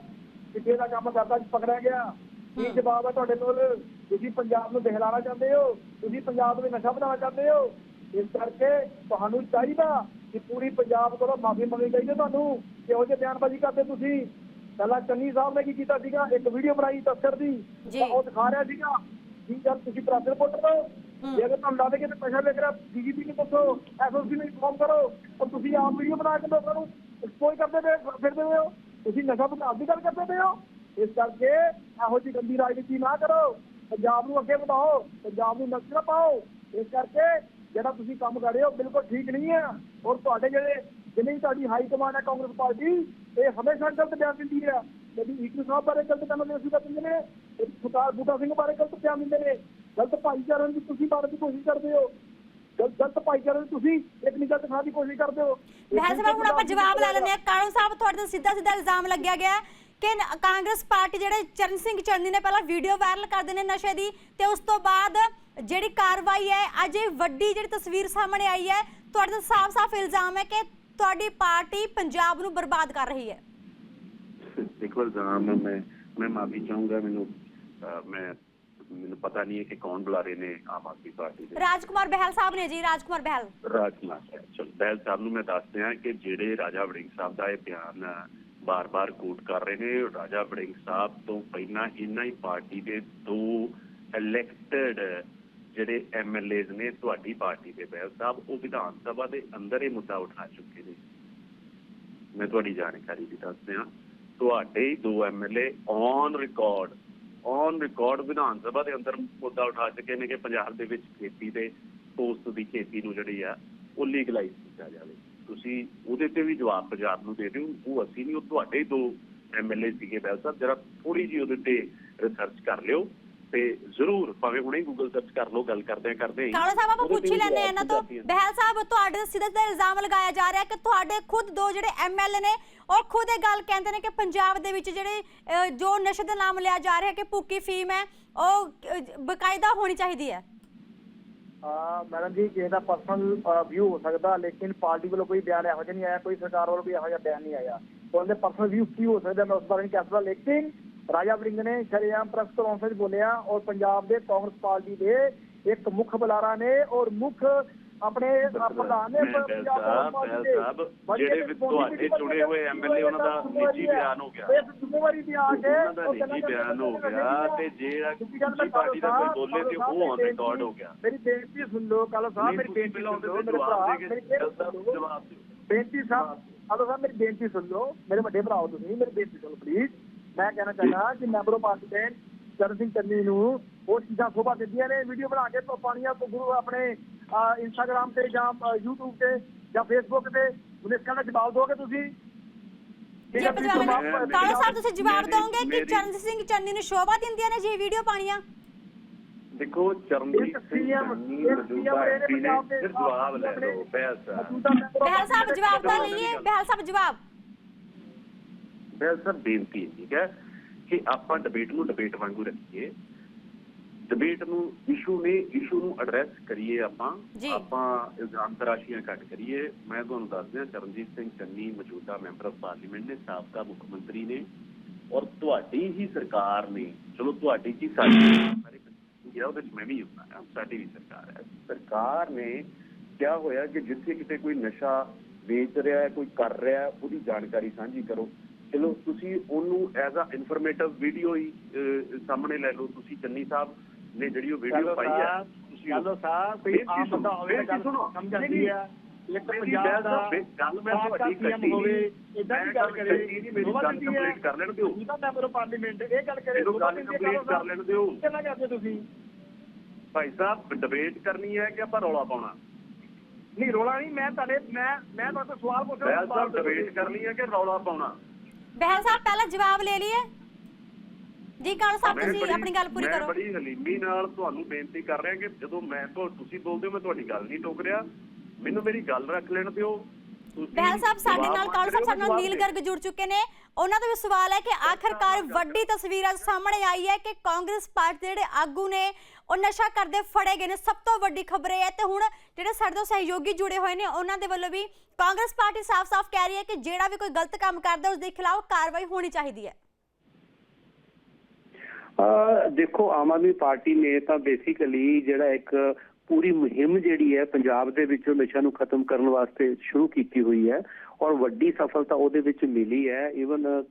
ਕਿਤੇ ਦਾ ਕੰਮ ਕਰਦਾ ਪਕੜਿਆ ਗਿਆ। ਕੀ ਜਵਾਬ ਹੈ ਤੁਹਾਡੇ ਕੋਲ? ਤੁਸੀਂ ਪੰਜਾਬ ਨੂੰ ਦਿਖਲਾਣਾ ਚਾਹੁੰਦੇ ਹੋ? ਤੁਸੀਂ ਪੰਜਾਬ ਵਿੱਚ ਨਸ਼ਾ ਵਧਾਉਣਾ ਚਾਹੁੰਦੇ ਹੋ? ਇਸ ਕਰਕੇ ਤੁਹਾਨੂੰ ਚਾਹੀਦਾ ਕਿ ਪੂਰੀ ਪੰਜਾਬ ਕੋਲੋਂ ਮਾਫੀ ਮੰਗਣੀ ਚਾਹੀਦੀ ਹੈ ਤੁਹਾਨੂੰ। ਕਿ ਉਹ ਜੇ ਬਿਆਨਬਾਜ਼ੀ ਕਰਦੇ ਤੁਸੀਂ? ਪਹਿਲਾਂ ਚੰਨੀ ਸਾਹਿਬ ਨੇ ਕੀ ਕੀਤਾ ਸੀਗਾ? ਇੱਕ ਵੀਡੀਓ ਬਣਾਈ ਤਸਕਰ ਦੀ। ਜੀ। ਉਹ ਦਿਖਾ ਰਿਹਾ ਸੀਗਾ ਕਿ ਜਦ ਤੁਸੀਂ ਪ੍ਰਾਪਤ ਰਿਪੋਰਟ ਕਰੋ ਜੇ ਅਗਰ ਤੁਹਾਨੂੰ ਲੱਗਦਾ ਕਿ ਪੈਸਾ ਲੈ ਕੇ ਡੀਜੀਪੀ ਨੂੰ ਪੁੱਛੋ ਐਸਓਸੀ ਨੂੰ ਇਨਫੋਰਮ ਕਰੋ ਤਾਂ ਤੁਸੀਂ ਆਪ ਵੀਡੀਓ ਬਣਾ ਕੇ ਲੋਕਾਂ ਨੂੰ ਐਕਸਪੋਜ਼ ਕਰਦੇ ਪਏ ਫਿਰਦੇ ਹੋ। ਤੁਸੀਂ ਨਸ਼ਾ ਵਿਕਾਸ ਦੀ ਗੱਲ ਕਰਦੇ ਪਏ ਹੋ। ਇਸ ਕਰਕੇ ਇਹੋ ਜਿਹੀ ਗੰਦੀ ਰਾਜਨੀਤੀ ਨਾ ਕਰੋ। ਪੰਜਾਬ ਨੂੰ ਅੱਗੇ ਵਧਾਓ। ਪੰਜਾਬ ਨੂੰ ਨਕਸ਼ਾ ਪਾਓ। ਇਸ ਕਰਕੇ ਜਿਹੜਾ ਤੁਸੀਂ ਕੰਮ ਕਰ ਰਹੇ ਹੋ ਬਿਲਕੁਲ ਠੀਕ ਨਹੀਂ ਹੈ। ਔਰ ਤੁਹਾਡੇ ਜਿਹੜੇ ਜਿੰਨੀ ਤੁਹਾਡੀ ਹਾਈ ਕਮਾਂਡ ਹੈ ਕਾਂਗਰਸ ਪਾਰਟੀ ਇਹ ਹਮੇਸ਼ਾ ਗਲਤ ਬਿਆਨ ਦਿੰਦੀ ਹੈ। ਕਦੀ ਈਕੂ ਸਾਹਿਬ ਬਾਰੇ ਗਲਤ ਬਿਆਨ ਦਿੰਦੇ ਸੀ ਦਿੰਦੇ ਨੇ ਸੁਖਾਰ ਬੂਟਾ ਸਿੰਘ ਬਾਰੇ ਗਲਤ ਬਿਆਨ ਦਿੰਦੇ ਨੇ। ਗਲਤ ਭਾਈਚਾਰੇ ਦੀ ਤੁਸੀਂ ਬਾਰੇ ਦੀ ਕੋਸ਼ਿਸ਼ ਕਰਦੇ ਹੋ। ਗਲਤ ਭਾਈਚਾਰੇ ਦੀ ਤੁਸੀਂ ਇੱਕ ਨਿਗਾਹ ਦਿਖਾਉਣ ਦੀ ਕੋਸ਼ਿਸ਼ ਕਰਦੇ ਹੋ। ਬਹਿਲ ਸਾਹਿਬ ਹੁਣ ਆਪਾਂ ਜਵਾਬ ਲੈ ਲੈਂਦੇ ਆ ਕਾਲੋ ਸਾਹਿਬ ਤੁਹਾਡੇ ਤੇ ਸਿੱਧਾ ਸਿੱਧਾ ਇਲਜ਼ਾਮ ਲੱਗਿਆ ਗਿਆ ਕਿ ਨ- ਕਾਂਗਰਸ ਪਾਰਟੀ ਜਿਹੜੇ ਚਰਨ ਸਿੰਘ ਚੰਨੀ ਨੇ ਪਹਿਲਾਂ ਵੀਡੀਓ ਵਾਇਰਲ ਕਰਦੇ ਨੇ ਨਸ਼ੇ ਦੀ ਤੇ ਉਸ ਤੋਂ ਬਾਅਦ ਜਿਹੜੀ ਕਾਰਵਾਈ ਹੈ ਅੱਜ ਇਹ ਵੱਡੀ ਜਿਹੜੀ ਤਸਵੀਰ ਸਾਹਮਣੇ ਆਈ ਹੈ ਤੁਹਾਡੇ ਤੇ ਸਾਫ਼-ਸਾਫ਼ ਇਲਜ਼ਾਮ ਹੈ ਕਿ ਤੁਹਾਡੀ ਪਾਰਟੀ ਪੰਜਾਬ ਨੂੰ ਬਰਬਾਦ ਕਰ ਰਹੀ ਹੈ। ਦੇਖੋ ਇਲਜ਼ਾਮ ਮੈਂ ਮੈਂ ਮਾਫੀ ਚਾਹੂੰਗਾ ਮੈਨੂੰ ਮੈਂ ਮੈਨੂੰ ਪਤਾ ਨਹੀਂ ਹੈ ਕਿ ਕੌਣ ਬੁਲਾ ਰਹੇ ਨੇ ਆਮ ਆਦਮੀ ਪਾਰਟੀ ਦੇ। ਰਾਜਕੁਮਾਰ ਬਹਿਲ ਸਾਹਿਬ ਨੇ ਜੀ ਰਾਜਕੁਮਾਰ ਬਹਿਲ। ਰਾਜਕੁਮਾਰ ਚਲ ਬੈਲ ਸਾਹਿਬ ਨੂੰ ਮੈਂ ਦੱਸ ਦਿਆਂ ਕਿ ਜਿਹੜੇ ਰਾਜਾ ਵੜਿੰਗ ਸਾਹਿਬ ਦਾ ਇਹ ਬਿਆਨ ਬਾਰ-ਬਾਰ ਕੋਟ ਕਰ ਰਹੇ ਨੇ ਰਾਜਾ ਵੜਿੰਗ ਸਾਹਿਬ ਤੋਂ ਪਹਿਲਾਂ ਇਹਨਾਂ ਹੀ ਪਾਰਟੀ ਦੇ ਦੋ ਇਲੈਕਟਡ ਜਿਹੜੇ ਐਮਐਲਏਜ਼ ਨੇ ਤੁਹਾਡੀ ਪਾਰਟੀ ਦੇ ਬੈਲ ਸਾਹਿਬ, ਉਹ ਵਿਧਾਨ ਸਭਾ ਦੇ ਅੰਦਰ ਇਹ ਮੁੱਦਾ ਉਠਾ ਚੁੱਕੇ ਨੇ। ਮੈਂ ਤੁਹਾਡੀ ਜਾਣਕਾਰੀ ਵੀ ਦੱਸ ਦਿਆਂ। ਤੁਹਾਡੇ ਦੋ MLA on record on record ਵਿਧਾਨ ਸਭਾ ਦੇ ਅੰਦਰ ਮੁੱਦਾ ਉਠਾ ਚੁੱਕੇ ਨੇ ਕਿ ਪੰਜਾਬ ਦੇ ਵਿੱਚ ਖੇਤੀ ਦੇ ਪੋਸਟ ਦੀ ਖੇਤੀ ਨੂੰ ਜਿਹੜੀ ਆ, ਉਹ ਲੀਗਲਾਈਜ਼ ਕੀਤਾ ਜਾਵੇ। ਤੁਸੀਂ ਉਹਦੇ ਤੇ ਵੀ ਜਵਾਬ ਪੰਜਾਬ ਨੂੰ ਦੇ ਦਿਓ ਉਹ ਅਸੀਂ ਨਹੀਂ, ਉਹ ਤੁਹਾਡੇ ਹੀ ਦੋ ਐਮਐਲਏ ਸੀਗੇ ਬੈਲ ਸਾਹਿਬ, ਜਰਾ ਥੋੜੀ ਜਿਹੀ ਉਹਦੇ ਤੇ ਰਿਸਰਚ ਕਰ ਲਿਓ। ਤੇ ਜ਼ਰੂਰ ਭਾਵੇਂ ਹੁਣੇ ਗੂਗਲ ਸਰਚ ਕਰ ਲਓ ਗੱਲ ਕਰਦੇ ਕਰਦੇ ਹੀ ਕਾਲੋ ਸਾਹਿਬ ਆਪਾਂ ਪੁੱਛ ਹੀ ਆ ਜਵਾਬ ਇਹਨਾਂ ਤੋਂ। ਬਹਿਲ ਸਾਹਿਬ ਤੁਹਾਡੇ ਤੇ ਸਿੱਧਾ ਸਿੱਧਾ ਇਲਜ਼ਾਮ ਲਗਾਇਆ ਜਾ ਰਿਹਾ ਕਿ ਤੁਹਾਡੇ ਖੁਦ ਦੋ ਜਿਹੜੇ ਐਮਐਲਏ ਨੇ ਉਹ ਖੁਦ ਇਹ ਗੱਲ ਕਹਿੰਦੇ ਨੇ ਕਿ ਪੰਜਾਬ ਦੇ ਵਿੱਚ ਜਿਹੜੇ ਜੋ ਨਸ਼ੇ ਦਾ ਨਾਮ ਲਿਆ ਜਾ ਰਿਹਾ ਕਿ ਭੁੱਕੀ ਫੀਮ ਹੈ ਉਹ ਬਕਾਇਦਾ ਹੋਣੀ ਚਾਹੀਦੀ ਹੈ। ਆ ਮੈਡਮ ਜੀ ਕਿਸੇ ਦਾ ਪਰਸਨਲ ਵਿਊ ਹੋ ਸਕਦਾ ਲੇਕਿਨ ਪਾਰਟੀ ਵੱਲੋਂ ਕੋਈ ਬਿਆਨ ਇਹੋ ਜਿਹਾ ਨਹੀਂ ਆਇਆ ਕੋਈ ਸਰਕਾਰ ਵੱਲੋਂ ਵੀ ਇਹੋ ਜਿਹਾ ਬਿਆਨ ਨਹੀਂ ਆਇਆ। ਉਹਦੇ ਪਰਸਨਲ ਵਿਊ ਕੀ ਹੋ ਸਕਦਾ ਮੈਂ ਉਸ ਬਾਰੇ ਨਹੀਂ ਕਹਿ ਸਕਦਾ ਲੇਕਿਨ ਰਾਜਾ ਵੜਿੰਗ ਨੇ ਸ਼ਰੇਆਮ ਪ੍ਰੈਸ ਕਾਨਫਰੰਸ ਬੋਲਿਆ ਔਰ ਪੰਜਾਬ ਦੇ ਕਾਂਗਰਸ ਪਾਰਟੀ ਦੇ ਇੱਕ ਮੁੱਖ ਬੁਲਾਰਾ ਨੇ ਔਰ ਮੁੱਖ ਆਪਣੇ ਪ੍ਰਧਾਨ ਨੇ ਬੈਲ ਸਾਹਿਬ, ਜਿਹੜੇ ਤੁਹਾਡੇ ਚੁਣੇ ਹੋਏ MLA ਉਹਨਾਂ ਦਾ ਨਿੱਜੀ ਬਿਆਨ ਹੋ ਗਿਆ। ਇਸ ਜ਼ਿੰਮੇਵਾਰੀ ਦੀ ਆ ਕੇ ਉਹਨਾਂ ਦਾ ਨਿੱਜੀ ਬਿਆਨ ਹੋ ਗਿਆ ਤੇ ਜਿਹੜਾ ਦੂਜੀ ਪਾਰਟੀ ਦਾ ਕੋਈ ਬੋਲੇ ਤੇ ਉਹ ਔਨ ਰਿਕਾਰਡ ਹੋ ਗਿਆ। ਮੇਰੀ ਬੇਨਤੀ ਸੁਣ ਲਓ ਕੱਲ ਸਾਹਿਬ ਮੇਰੀ ਬੇਨਤੀ ਸੁਣ ਲਓ ਮੇਰੇ ਭਰਾ ਮੇਰੀ ਬੇਨਤੀ ਸਾਹਿਬ ਆਲੋ ਸਾਹਿਬ ਮੇਰੀ ਬੇਨਤੀ ਸੁਣ ਲਓ ਮੇਰੇ ਵੱਡੇ ਭਰਾ ਹੋ ਤੁਸੀਂ ਮੇਰੀ ਬੇਨਤੀ ਸੁਣੋ ਪਲੀਜ਼ ਮੈਂ ਕਹਿਣਾ ਚਾਹੁੰਦਾ ਕਿ ਮੈਂਬਰੋ ਪਾਰਲੀਮੈਂਟ ਚਰਨ ਸਿੰਘ ਚੰਨੀ ਨੂੰ ਉਹ ਚੀਜ਼ਾਂ ਸੋਭਾ ਦਿੰਦੀਆਂ ਨੇ ਵੀਡੀਓ ਬਣਾ ਕੇ ਪਾਣੀਆਂ ਤੋਂ ਗੁਰੂ ਆਪਣੇ ਇੰਸਟਾਗ੍ਰam ਤੇ ਜਾਂ YouTube ਤੇ ਜਾਂ Facebook ਤੇ। ਮੈਨੂੰ ਇਸ ਦਾ ਜਵਾਬ ਦੋਗੇ ਤੁਸੀਂ? ਜੀ ਕਾਲੋ ਸਾਹਿਬ ਤੁਸੀਂ ਜਵਾਬ ਦੋਗੇ ਕਿ ਚਰਨ ਸਿੰਘ ਚੰਨੀ ਨੂੰ ਸ਼ੋਭਾ ਦਿੰਦੀਆਂ ਨੇ ਜੀ ਵੀਡੀਓ ਪਾਣੀਆਂ ਦੇਖੋ ਚਰਨਜੀਤ ਸਿੰਘ ਚੰਨੀ ਮੌਜੂਦਾ ਐਮਪੀ ਨੇ ਫਿਰ ਜਵਾਬ ਲੈ ਲਓ ਮੈਂਬਰ ਆਫ ਬਹਿਲ ਸਾਹਿਬ ਜਵਾਬ ਤਾਂ ਲਈਏ ਬਹਿਲ ਸਾਹਿਬ ਜਵਾਬ। ਬਹਿਸ ਸਰ ਬੇਨਤੀ ਹੈ ਠੀਕ ਹੈ ਕਿ ਆਪਾਂ ਡਿਬੇਟ ਨੂੰ ਡਿਬੇਟ ਵਾਂਗੂ ਰੱਖੀਏ। ਡਿਬੇਟ ਨੂੰ ਇਸ਼ੂ ਨੇ ਇਸ਼ੂ ਨੂੰ ਐਡਰੈਸ ਕਰੀਏ ਆਪਾਂ। ਆਪਾਂ ਇਲਜ਼ਾਮ ਤਰਾਸ਼ੀਆਂ ਘੱਟ ਕਰੀਏ। ਮੈਂ ਤੁਹਾਨੂੰ ਦੱਸ ਦਿਆਂ ਚਰਨਜੀਤ ਸਿੰਘ ਚੰਨੀ ਮੌਜੂਦਾ ਮੈਂਬਰ ਆਫ ਪਾਰਲੀਮੈਂਟ ਨੇ ਸਾਬਕਾ ਮੁੱਖ ਮੰਤਰੀ ਨੇ ਔਰ ਤੁਹਾਡੀ ਹੀ ਸਰਕਾਰ ਨੇ ਚਲੋ ਤੁਹਾਡੀ ਕੀ ਸਾਡੀ ਸਾਰੇ ਜਿਹੜਾ ਉਹਦੇ ਵਿੱਚ ਮੈਂ ਵੀ ਹੁੰਦਾ ਹਾਂ ਸਾਡੀ ਵੀ ਸਰਕਾਰ ਹੈ। ਸਰਕਾਰ ਨੇ ਕਿਆ ਹੋਇਆ ਕਿ ਜਿੱਥੇ ਕਿਤੇ ਕੋਈ ਨਸ਼ਾ ਵੇਚ ਰਿਹਾ ਹੈ ਕੋਈ ਕਰ ਰਿਹਾ ਹੈ ਉਹਦੀ ਜਾਣਕਾਰੀ ਸਾਂਝੀ ਕਰੋ। ਚਲੋ ਤੁਸੀਂ ਉਹਨੂੰ ਐਜ਼ ਅ ਇਨਫੋਰਮੇਟਿਵ ਵੀਡੀਓ ਹੀ ਸਾਹਮਣੇ ਲੈ ਲਓ ਤੁਸੀਂ ਚੰਨੀ ਸਾਹਿਬ ਨੇ ਜਿਹੜੀ ਉਹ ਵੀਡੀਓ ਪਾਈ ਹੈ ਤੁਸੀਂ ਚਲੋ ਸਾਹਿਬ ਕੋਈ ਬੇਨਤੀ ਆਮ ਬੰਦਾ ਸੁਣੋ, ਹੋਵੇ ਬੇਨਤੀ ਗੱਲ ਸੁਣੋ। ਸਮਝ ਨਹੀਂ, ਆਉਂਦੀ ਹੈ ਇੱਕ ਮੇਰੀ ਪੰਜਾਬ ਗੱਲ ਦਾ ਤਾਂ- ਗੱਲ ਮੈਂ ਸਾਬਕਾ ਤੁਹਾਡੀ CM ਕੱਟੀ ਹੋਵੇ ਨਹੀਂ। ਇਦਾਂ ਦੀ ਮੈਂ ਗੱਲ ਗੱਲ ਕਰੇ ਕੱਟੀ ਨਹੀਂ, ਮੇਰੀ ਨੋਵਾ ਗੱਲ ਦਿੰਦੀ ਹੈ। complete ਕਰ ਲੈਣ ਦਿਓ। ਮੌਜੂਦਾ ਮੈਂਬਰ ਆਫ ਪਾਰਲੀਮੈਂਟ ਇਹ ਗੱਲ ਕਰੇ ਮੈਨੂੰ ਨੋਵਾ ਗੱਲ ਦਿੰਦੀ ਹੈ, complete ਕਾਲੋ ਸਾਹਿਬ। ਕਰ ਲੈਣ ਦਿਓ। ਕਿੰਨਾ ਕਰਦੇ ਤੁਸੀਂ ਭਾਈ ਸਾਹਿਬ ਡਿਬੇਟ ਕਰਨੀ ਹੈ ਕਿ ਆਪਾਂ ਰੌਲਾ ਪਾਉਣਾ ਨਹੀਂ ਰੋਲਾ ਨਹੀਂ ਮੈਂ ਤੁਹਾਡੇ ਮੈਂ ਮੈਂ ਤੁਹਾਡੇ ਤੋਂ ਸਵਾਲ ਪੁੱਛ ਰਿਹਾ ਬਹਿਲ ਸਾਹਿਬ ਡਿਬੇਟ ਕਰਨੀ ਹੈ ਕਿ ਰੌਲਾ ਪਾਉਣਾ ਬਹਿਲ ਸਾਹਿਬ ਪਹਿਲਾਂ ਜਵਾਬ ਲੈ ਲਈਏ। ਜੀ ਕਾਲੋ ਸਾਹਿਬ ਮੈਂ ਤੁਸੀਂ ਬੜੀ- ਆਪਣੀ ਗੱਲ ਪੂਰੀ ਮੈਂ ਕਰੋ। ਬੜੀ ਹਲੀਮੀ ਨਾਲ ਤੁਹਾਨੂੰ ਬੇਨਤੀ ਕਰ ਰਿਹਾ ਕਿ ਜਦੋਂ ਮੈਂ ਤੋਂ ਤੁਸੀਂ ਬੋਲਦੇ ਹੋ ਮੈਂ ਤੁਹਾਡੀ ਗੱਲ ਨਹੀਂ ਟੋਕ ਰਿਹਾ। ਮੈਨੂੰ ਮੇਰੀ ਗੱਲ ਰੱਖ ਲੈਣ ਦਿਓ। ਬਹਿਲ ਸਾਹਿਬ ਸਾਡੇ ਨਾਲ ਕਾਲੋ ਸਾਹਿਬ ਸਾਡੇ ਨਾਲ ਨੀਲ। ਗਰਗ ਜੁੜ ਚੁੱਕੇ ਨੇ। ਉਹਨਾਂ ਦਾ ਵੀ ਸਵਾਲ ਹੈ ਕਿ ਆਖਰਕਾਰ ਵੱਡੀ ਤਸਵੀਰ ਅੱਜ ਸਾਹਮਣੇ ਆਈ ਹੈ ਕਿ ਕਾਂਗਰਸ ਪਾਰਟੀ ਦੇ ਜਿਹੜੇ ਆਗੂ ਨੇ ਉਹ ਨਸ਼ਾ ਕਰਦੇ ਫੜੇ ਗਏ ਨੇ। ਸਭ ਤੋਂ ਵੱਡੀ ਖਬਰ ਇਹ ਹੈ ਤੇ ਹੁਣ ਜਿਹੜੇ ਸਾਡੇ ਤੋਂ ਸਹਿਯੋਗੀ ਜੁੜੇ ਹੋਏ ਨੇ ਉਹਨਾਂ ਦੇ ਵੱਲੋਂ ਵੀ ਕਾਂਗਰਸ ਪਾਰਟੀ ਸਾਫ਼-ਸਾਫ਼ ਕਹਿ ਰਹੀ ਹੈ ਕਿ ਜਿਹੜਾ ਵੀ ਕੋਈ ਗਲਤ ਕੰਮ ਕਰਦਾ ਉਸ ਦੇ ਖਿਲਾਫ ਕਾਰਵਾਈ ਹੋਣੀ ਚਾਹੀਦੀ ਹੈ। ਦੇਖੋ ਆਮ ਆਦਮੀ ਪਾਰਟੀ ਨੇ ਤਾਂ ਬੇਸਿਕਲੀ ਜਿਹੜਾ ਇੱਕ ਪੂਰੀ ਮੁਹਿੰਮ ਜਿਹੜੀ ਹੈ ਪੰਜਾਬ ਦੇ ਵਿੱਚੋਂ ਨਸ਼ਾ ਨੂੰ ਖਤਮ ਕਰਨ ਵਾਸਤੇ ਸ਼ੁਰੂ ਕੀਤੀ ਹੋਈ ਹੈ ਔਰ ਵੱਡੀ ਸਫਲਤਾ ਉਹਦੇ ਵਿੱਚ ਮਿਲੀ ਹੈ। ਇਵਨ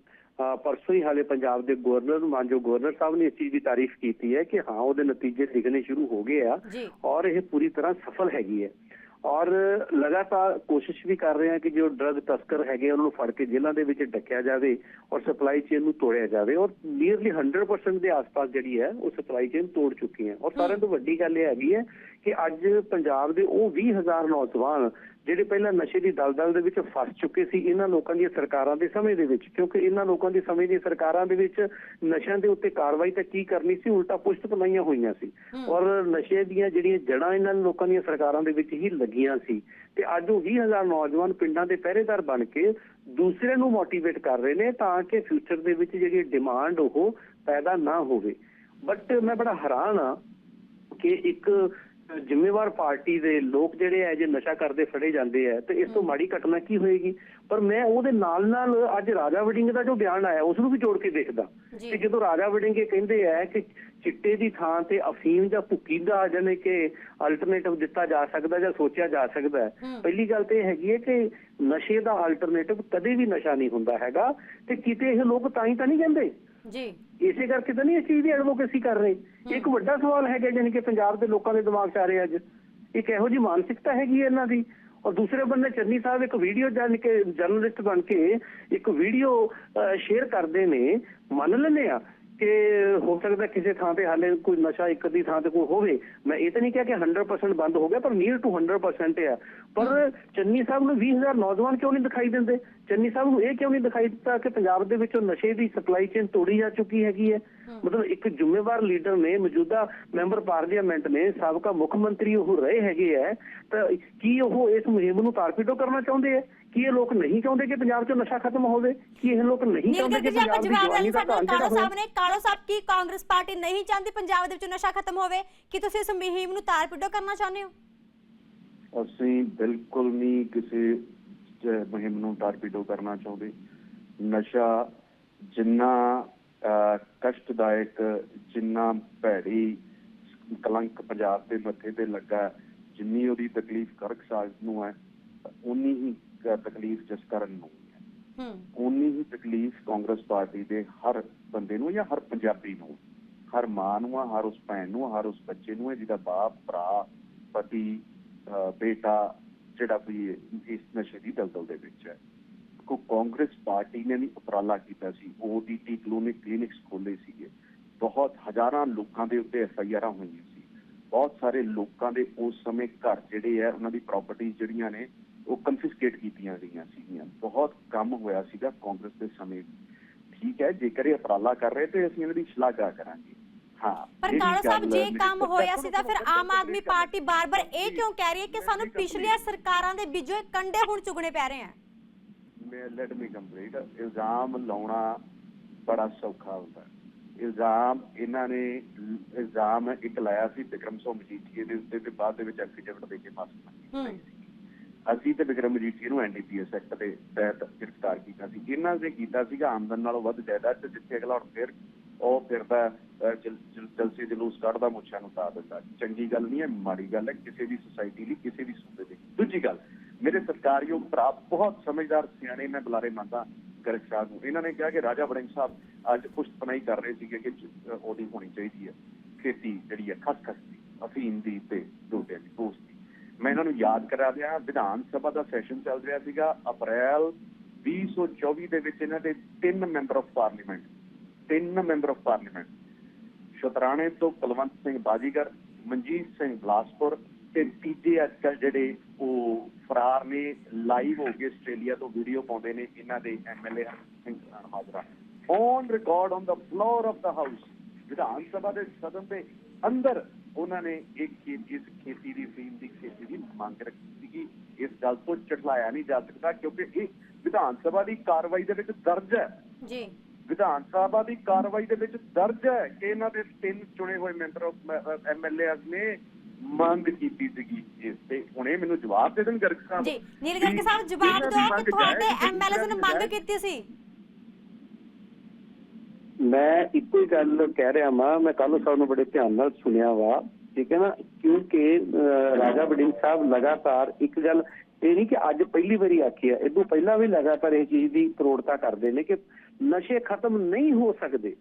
ਪਰਸੋਂ ਹੀ ਹਾਲੇ ਪੰਜਾਬ ਦੇ ਗਵਰਨਰ ਮਾਨਜੋ ਗਵਰਨਰ ਸਾਹਿਬ ਨੇ ਇਸ ਚੀਜ਼ ਦੀ ਤਾਰੀਫ ਕੀਤੀ ਹੈ ਕਿ ਹਾਂ ਉਹਦੇ ਨਤੀਜੇ ਦਿਖਣੇ ਸ਼ੁਰੂ ਹੋ ਗਏ ਆ ਔਰ ਇਹ ਪੂਰੀ ਤਰ੍ਹਾਂ ਸਫਲ ਹੈਗੀ ਹੈ। ਔਰ ਲਗਾਤਾਰ ਕੋਸ਼ਿਸ਼ ਵੀ ਕਰ ਰਹੇ ਹਾਂ ਕਿ ਜੋ ਡਰਗ ਤਸਕਰ ਹੈਗੇ ਉਹਨਾਂ ਨੂੰ ਫੜ ਕੇ ਜੇਲ੍ਹਾਂ ਦੇ ਵਿੱਚ ਡੱਕਿਆ ਜਾਵੇ ਔਰ ਸਪਲਾਈ ਚੇਨ ਨੂੰ ਤੋੜਿਆ ਜਾਵੇ। ਔਰ ਨੀਅਰਲੀ 100% ਦੇ ਆਸ-ਪਾਸ ਜਿਹੜੀ ਹੈ ਉਹ ਸਪਲਾਈ ਚੇਨ ਤੋੜ ਚੁੱਕੀ ਹੈ। ਔਰ ਸਾਰਿਆਂ ਤੋਂ ਵੱਡੀ ਗੱਲ ਇਹ ਹੈਗੀ ਹੈ ਕਿ ਅੱਜ ਪੰਜਾਬ ਦੇ ਉਹ 20000 ਨੌਜਵਾਨ ਜਿਹੜੇ ਪਹਿਲਾਂ ਨਸ਼ੇ ਦੀ ਦਲਦਲ ਦੇ ਵਿੱਚ ਫਸ ਚੁੱਕੇ ਸੀ ਇਹਨਾਂ ਲੋਕਾਂ ਦੀਆਂ ਸਰਕਾਰਾਂ ਦੇ ਸਮੇਂ ਦੇ ਵਿੱਚ ਕਿਉਂਕਿ ਇਹਨਾਂ ਲੋਕਾਂ ਦੀ ਸਮੇਂ ਦੀਆਂ ਸਰਕਾਰਾਂ ਦੇ ਵਿੱਚ ਨਸ਼ਿਆਂ ਦੇ ਉੱਤੇ ਕਾਰਵਾਈ ਤਾਂ ਕੀ ਕਰਨੀ ਸੀ ਉਲਟਾ ਪੁਸ਼ਤ ਪਨਾਈਆਂ ਹੋਈਆਂ ਸੀ। ਔਰ ਨਸ਼ੇ ਦੀਆਂ ਜਿਹੜੀਆਂ ਜੜਾਂ ਇਹਨਾਂ ਲੋਕਾਂ ਦੀਆਂ ਸਰਕਾਰਾਂ ਦੇ ਵਿੱਚ ਹੀ ਲੱਗੀਆਂ ਸੀ। ਤੇ ਅੱਜ ਉਹ 20000 ਨੌਜਵਾਨ ਪਿੰਡਾਂ ਦੇ ਪਹਿਰੇਦਾਰ ਬਣ ਕੇ ਦੂਸਰੇ ਨੂੰ ਮੋਟੀਵੇਟ ਕਰ ਰਹੇ ਨੇ ਤਾਂ ਕਿ ਫਿਊਚਰ ਦੇ ਵਿੱਚ ਜਿਹੜੀ ਡਿਮਾਂਡ ਉਹ ਪੈਦਾ ਨਾ ਹੋਵੇ। ਬਟ ਮੈਂ ਬੜਾ ਹੈਰਾਨ ਆ ਕਿ ਇੱਕ ਜ਼ਿੰਮੇਵਾਰ ਪਾਰਟੀ ਦੇ ਲੋਕ ਜਿਹੜੇ ਐ ਜੇ ਨਸ਼ਾ ਕਰਦੇ ਫੜੇ ਜਾਂਦੇ ਆ ਤੇ ਇਸ ਤੋਂ ਮਾੜੀ ਘਟਨਾ ਕੀ ਹੋਏਗੀ ਪਰ ਮੈਂ ਉਹਦੇ ਨਾਲ ਨਾਲ ਅੱਜ ਰਾਜਾ ਵੜਿੰਗ ਦਾ ਜੋ ਬਿਆਨ ਆਇਆ ਉਸ ਨੂੰ ਵੀ ਜੋੜ ਕੇ ਦੇਖਦਾ। ਕਿ ਜਦੋਂ ਰਾਜਾ ਵੜਿੰਗ ਇਹ ਕਹਿੰਦੇ ਆ ਕਿ ਚਿੱਟੇ ਦੀ ਥਾਂ ਤੇ ਅਫੀਮ ਜਾਂ ਭੁੱਕੀ ਦਾ ਜਾਨੇ ਕਿ ਅਲਟਰਨੇਟਿਵ ਦਿੱਤਾ ਜਾ ਸਕਦਾ ਜਾਂ ਸੋਚਿਆ ਜਾ ਸਕਦਾ। ਪਹਿਲੀ ਗੱਲ ਤੇ ਇਹ ਹੈਗੀ ਹੈ ਕਿ ਨਸ਼ੇ ਦਾ ਅਲਟਰਨੇਟਿਵ ਕਦੇ ਵੀ ਨਸ਼ਾ ਨਹੀਂ ਹੁੰਦਾ ਹੈਗਾ ਤੇ ਕਿਤੇ ਇਹ ਲੋਕ ਤਾਂ ਹੀ ਤਾਂ ਨਹੀਂ ਕਹਿੰਦੇ ਜੀ। ਇਸੇ ਕਰਕੇ ਤਾਂ ਨਹੀਂ ਇਸ ਚੀਜ਼ ਦੀ ਐਡਵੋਕੇਸੀ ਕਰ ਰਹੇ। ਇੱਕ ਵੱਡਾ ਸਵਾਲ ਹੈਗਾ ਜਾਣੀ ਕਿ ਪੰਜਾਬ ਦੇ ਲੋਕਾਂ ਦੇ ਦਿਮਾਗ 'ਚ ਆ ਰਿਹਾ ਅੱਜ। ਇੱਕ ਇਹੋ ਜੀ ਮਾਨਸਿਕਤਾ ਹੈਗੀ ਇਹਨਾਂ ਦੀ। ਔਰ ਦੂਸਰੇ ਬੰਨੇ ਚੰਨੀ ਸਾਹਿਬ ਇੱਕ ਵੀਡੀਓ ਜਾਣ ਕੇ ਜਰਨਲਿਸਟ ਬਣ ਕੇ ਇੱਕ ਵੀਡੀਓ ਸ਼ੇਅਰ ਕਰਦੇ ਨੇ। ਮੰਨ ਲੈਂਦੇ ਆ। ਕਿ ਹੋ ਸਕਦਾ ਕਿਸੇ ਥਾਂ ਤੇ ਹਾਲੇ ਕੋਈ ਨਸ਼ਾ ਇੱਕ ਅੱਧੀ ਥਾਂ ਤੇ ਕੋਈ ਹੋਵੇ। ਮੈਂ ਇਹ ਤਾਂ ਨਹੀਂ ਕਿਹਾ ਕਿ 100% ਬੰਦ ਹੋ ਗਿਆ ਪਰ ਨੀਅਰ ਟੂ 100% ਹੈ। ਪਰ ਚੰਨੀ ਸਾਹਿਬ ਨੂੰ 20000 ਨੌਜਵਾਨ ਕਿਉਂ ਨਹੀਂ ਦਿਖਾਈ ਦਿੰਦੇ? ਚੰਨੀ ਸਾਹਿਬ ਨੂੰ ਇਹ ਕਿਉਂ ਨਹੀਂ ਦਿਖਾਈ ਦਿੱਤਾ ਕਿ ਪੰਜਾਬ ਦੇ ਵਿੱਚੋਂ ਨਸ਼ੇ ਦੀ ਸਪਲਾਈ ਚੇਨ ਤੋੜੀ ਜਾ ਚੁੱਕੀ ਹੈਗੀ ਹੈ? ਮਤਲਬ ਇੱਕ ਜ਼ਿੰਮੇਵਾਰ ਲੀਡਰ ਨੇ ਮੌਜੂਦਾ ਮੈਂਬਰ ਪਾਰਲੀਮੈਂਟ ਨੇ ਸਾਬਕਾ ਮੁੱਖ ਮੰਤਰੀ ਉਹ ਰਹੇ ਹੈਗੇ ਹੈ ਤਾਂ ਕੀ ਉਹ ਇਸ ਮੁਹਿੰਮ ਨੂੰ ਤਾਰਪੀਟੋ ਕਰਨਾ ਚਾਹੁੰਦੇ ਹੈ? ਕੀ ਇਹ ਲੋਕ ਨਹੀਂ ਚਾਹੁੰਦੇ ਕਿ ਪੰਜਾਬ 'ਚੋਂ ਨਸ਼ਾ ਖਤਮ ਹੋਵੇ? ਕੀ ਇਹ ਲੋਕ ਨਹੀਂ ਚਾਹੁੰਦੇ ਕਿ ਪੰਜਾਬ ਦੀ ਜਵਾਬ ਜਵਾਨੀ ਦਾ ਕਾਂਟਾ ਕਾਲੋ ਸਾਹਿਬ ਨੇ ਕਾਲੋ ਸਾਹਿਬ ਕੀ ਕਾਂਗਰਸ ਪਾਰਟੀ ਨਹੀਂ ਚਾਹੁੰਦੀ ਪੰਜਾਬ ਦੇ ਵਿੱਚ ਨਸ਼ਾ ਖਤਮ ਹੋਵੇ? ਕੀ ਤੁਸੀਂ ਇਸ ਮੁਹਿੰਮ ਨੂੰ ਤਾਰ ਪਿੱਟੋ ਕਰਨਾ ਚਾਹੁੰਦੇ ਹੋ? ਅਸੀਂ ਬਿਲਕੁਲ ਨਹੀਂ ਕਿਸੇ ਮੁਹਿੰਮ ਨੂੰ ਟਾਰਪੀਡੋ ਕਰਨਾ ਚਾਹੁੰਦੇ। ਨਸ਼ਾ ਜਿੰਨਾ ਕਸ਼ਟਦਾਇਕ ਜਿੰਨਾ ਭੈੜੀ ਕਲੰਕ ਪੰਜਾਬ ਦੇ ਮੱਥੇ ਤੇ ਲੱਗਾ ਜਿੰਨੀ ਉਹਦੀ ਤਕਲੀਫ ਕਰਕ ਸਾਜ ਨੂੰ ਹੈ ਉਨੀ ਹੀ ਤਕਲੀਫ ਜਿਸ ਕਰਨ ਨੂੰ ਹੈ। ਉਨੀ ਹੀ ਤਕਲੀਫ ਕਾਂਗਰਸ ਪਾਰਟੀ ਦੇ ਹਰ ਬੰਦੇ ਨੂੰ ਜਾਂ ਹਰ ਪੰਜਾਬੀ ਨੂੰ ਹਰ ਮਾਂ ਨੂੰ ਆ ਹਰ ਉਸ ਭੈਣ ਨੂੰ ਹਰ ਉਸ ਬੱਚੇ ਨੂੰ ਜਿਹਦਾ ਬਾਪ ਭਰਾ ਪਤੀ ਬੇਟਾ ਜਿਹੜਾ ਵੀ ਇਸ ਨਸ਼ੇ ਦੀ ਦਲਦਲ ਦੇ ਵਿੱਚ ਹੈ। ਕੋ ਕਾਂਗਰਸ ਪਾਰਟੀ ਨੇ ਵੀ ਉਪਰਾਲਾ ਕੀਤਾ ਸੀ। ਓਡੀਟੀ ਕਲੀਨਿਕ ਕਲੀਨਿਕਸ ਖੋਲੇ ਸੀਗੇ। ਬਹੁਤ ਹਜ਼ਾਰਾਂ ਲੋਕਾਂ ਦੇ ਉੱਤੇ ਐਫ ਆਈ ਆਰਾਂ ਹੋਈਆਂ ਸੀ। ਬਹੁਤ ਸਾਰੇ ਲੋਕਾਂ ਦੇ ਉਸ ਸਮੇਂ ਘਰ ਜਿਹੜੇ ਆ ਉਹਨਾਂ ਦੀ ਪ੍ਰਾਪਰਟੀ ਜਿਹੜੀਆਂ ਨੇ ਉਹ ਕਨਫਿਸਕੇਟ ਕੀਤੀਆਂ ਗਈਆਂ ਸੀਗੀਆਂ। ਬਹੁਤ ਕੰਮ ਹੋਇਆ ਸੀਗਾ ਕਾਂਗਰਸ ਦੇ ਸਮੇਂ। ਠੀਕ ਹੈ ਜੇਕਰ ਇਹ ਉਪਰਾਲਾ ਕਰ ਰਹੇ ਤੇ ਅਸੀਂ ਇਹਨਾਂ ਦੀ ਸ਼ਲਾਘਾ ਕਰਾਂਗੇ। ਹਾਂ ਪਰ ਕਾਲੋ ਸਾਹਿਬ ਜੇ ਕੰਮ ਹੋਇਆ ਸੀ ਤਾਂ ਫਿਰ ਆਮ ਆਦਮੀ ਪਾਰਟੀ ਬਾਰ-ਬਾਰ ਇਹ ਕਿਉਂ ਕਹਿ ਰਹੀ ਹੈ ਕਿ ਸਾਨੂੰ ਪਿਛਲੀਆਂ ਸਰਕਾਰਾਂ ਦੇ ਵਿੱਚੋਂ ਕੰਡੇ ਹੁਣ ਚੁਗਣੇ ਪੈ ਰਹੇ ਆ ਮੈਂ ਲੈਟ ਮੀ ਕੰਪਲੀਟ ਇਲਜ਼ਾਮ ਲਾਉਣਾ ਬੜਾ ਸੌਖਾ ਹੁੰਦਾ। ਹੈ। ਇਲਜ਼ਾਮ ਇਹਨਾਂ ਨੇ ਇਲਜ਼ਾਮ ਇੱਕ ਲਾਇਆ ਸੀ ਵਿਕਰਮ ਸਿੰਘ ਮਜੀਠੀਏ ਦੇ ਉੱਤੇ ਤੇ ਬਾਅਦ ਦੇ ਵਿੱਚ ਐਫੀਡੇਵਿਟ ਦੇ ਕੇ ਮੰਗੀ। ਹੂੰ। ਅਸੀਂ ਤੇ ਵਿਕਰਮ ਮਜੀਠੀਏ ਨੂੰ ਐਨਡੀਪੀਐਸ ਐਕਟ ਦੇ ਤਹਿਤ ਗ੍ਰਿਫਤਾਰ ਕੀਤਾ ਸੀ। ਇਹਨਾਂ ਨੇ ਕੀਤਾ ਸੀਗਾ ਆਮਦਨ ਨਾਲੋਂ ਵੱਧ ਜਾਇਦਾਦ ਤੇ ਜਿੱਥੇ ਅਗਲਾ ਹੁਣ ਫਿਰ ਉਹ ਫਿਰਦਾ ਅਹ, ਜਲ- ਜਲ- ਜਲਸੇ ਜਲੂਸ ਕੱਢਦਾ ਮੁੱਛਾਂ ਨੂੰ ਉਤਾਰ ਦਿੰਦਾ। ਚੰਗੀ ਗੱਲ ਨਹੀਂ ਹੈ ਮਾੜੀ ਗੱਲ ਹੈ ਕਿਸੇ ਵੀ ਸੁਸਾਇਟੀ ਲਈ ਕਿਸੇ ਵੀ ਸੂਬੇ ਲਈ। ਦੂਜੀ ਗੱਲ ਮੇਰੇ ਸਰਕਾਰੀਓ ਭਰਾ ਬਹੁਤ ਸਮਝਦਾਰ ਸਿਆਣੇ ਮੈਂ ਬੁਲਾਰੇ ਮੰਨਦਾ ਗਰਗ ਸ਼ਾਹ ਨੂੰ। ਇਹਨਾਂ ਨੇ ਕਿਹਾ ਕਿ ਰਾਜਾ ਵੜਿੰਗ ਸਾਹਿਬ ਅੱਜ ਪੁਸ਼ਤਪਨਾਈ ਕਰ ਰਹੇ ਸੀਗੇ ਕਿ ਉਹਦੀ ਹੋਣੀ ਚਾਹੀਦੀ ਹੈ। ਖੇਤੀ ਜਿਹੜੀ ਹੈ ਖਸਖਸ ਦੀ ਅਫੀਮ ਦੀ ਤੇ ਡੋਡੇ ਦੀ ਪੋਸਟ ਦੀ। ਮੈਂ ਇਹਨਾਂ ਨੂੰ ਯਾਦ ਕਰਾ ਦਿਆਂ ਵਿਧਾਨ ਸਭਾ ਦਾ ਸੈਸ਼ਨ ਚੱਲ ਰਿਹਾ ਸੀਗਾ ਅਪ੍ਰੈਲ 2024 ਦੇ ਵਿੱਚ ਇਹਨਾਂ ਦੇ ਤਿੰਨ ਮੈਂਬਰ ਆਫ ਪਾਰਲੀਮੈਂਟ ਤਿੰਨ ਮੈਂਬਰ ਆਫ ਪਾਰਲੀਮੈਂਟ ਸ਼ਤਰਾਣੇ ਤੋਂ ਕੁਲਵੰਤ ਸਿੰਘ ਬਾਜੀਗਰ, ਮਨਜੀਤ ਸਿੰਘ ਬਲਾਸਪੁਰ ਤੇ ਤੀਜੇ ਅੱਜਕੱਲ ਜਿਹੜੇ ਉਹ ਫਰਾਰ ਨੇ ਲਾਈਵ ਹੋ ਕੇ ਆਸਟ੍ਰੇਲੀਆ ਤੋਂ ਵੀਡੀਓ ਪਾਉਂਦੇ ਨੇ ਇਹਨਾਂ ਦੇ MLA Singh Khan Majra. On record on the floor of the house ਵਿਧਾਨ ਸਭਾ ਦੇ ਸਦਨ ਦੇ ਅੰਦਰ ਉਹਨਾਂ ਨੇ ਇੱਕ ਇਸ ਖੇਤੀ ਦੀ ਫੀਮ ਦੀ ਖੇਤੀ ਦੀ ਮੰਗ ਰੱਖੀ ਸੀਗੀ। ਇਸ ਗੱਲ ਤੋਂ ਝਟਲਾਇਆ ਨਹੀਂ ਜਾ ਸਕਦਾ ਕਿਉਂਕਿ ਇਹ ਵਿਧਾਨ ਸਭਾ ਦੀ ਕਾਰਵਾਈ ਦੇ ਵਿੱਚ ਦਰਜ ਹੈ। ਜੀ। ਵਿਧਾਨ ਸਭਾ ਦੀ ਕਾਰਵਾਈ ਦੇ ਵਿੱਚ ਦਰਜ ਹੈ ਕਿ ਇਹਨਾਂ ਦੇ ਤਿੰਨ ਚੁਣੇ ਹੋਏ ਮੈਂਬਰ ਐਮਐਲਏ ਨੇ ਮੰਗ ਕੀਤੀ ਸੀਗੀ। ਇਸ ਤੇ ਹੁਣੇ ਮੈਨੂੰ ਜਵਾਬ ਦੇ ਦੇਣ ਗਰਗ ਸਾਹਿਬ। ਜੀ ਨੀਲ ਗਰਗ ਸਾਹਿਬ ਜਵਾਬ ਦਿਓ ਕਿ ਤੁਹਾਡੇ ਸੀ, ਐਮਐਲਏ ਨੇ ਮੰਗ। ਕੀਤੀ ਸੀ। ਮੈਂ ਇੱਕੋ ਹੀ ਗੱਲ ਕਹਿ ਰਿਹਾ ਵਾਂ ਮੈਂ ਕੱਲ ਸਾਹਿਬ ਨੂੰ ਬੜੇ ਧਿਆਨ ਨਾਲ ਸੁਣਿਆ ਵਾ ਠੀਕ ਹੈ ਨਾ? ਕਿਉਂਕਿ ਅਹ, ਰਾਜਾ ਵੜਿੰਗ ਸਾਹਿਬ ਲਗਾਤਾਰ ਇੱਕ ਗੱਲ ਇਹ ਨਹੀਂ ਕਿ ਅੱਜ ਪਹਿਲੀ ਵਾਰੀ ਆਖੀ ਹੈ ਇਦੋਂ ਪਹਿਲਾਂ ਵੀ ਲਗਾਤਾਰ ਇਹ ਚੀਜ਼ ਦੀ ਪ੍ਰੋੜਤਾ ਕਰਦੇ ਨੇ ਕਿ ਨਸ਼ੇ ਖਤਮ ਨਹੀਂ ਹੋ ਸਕਦੇ।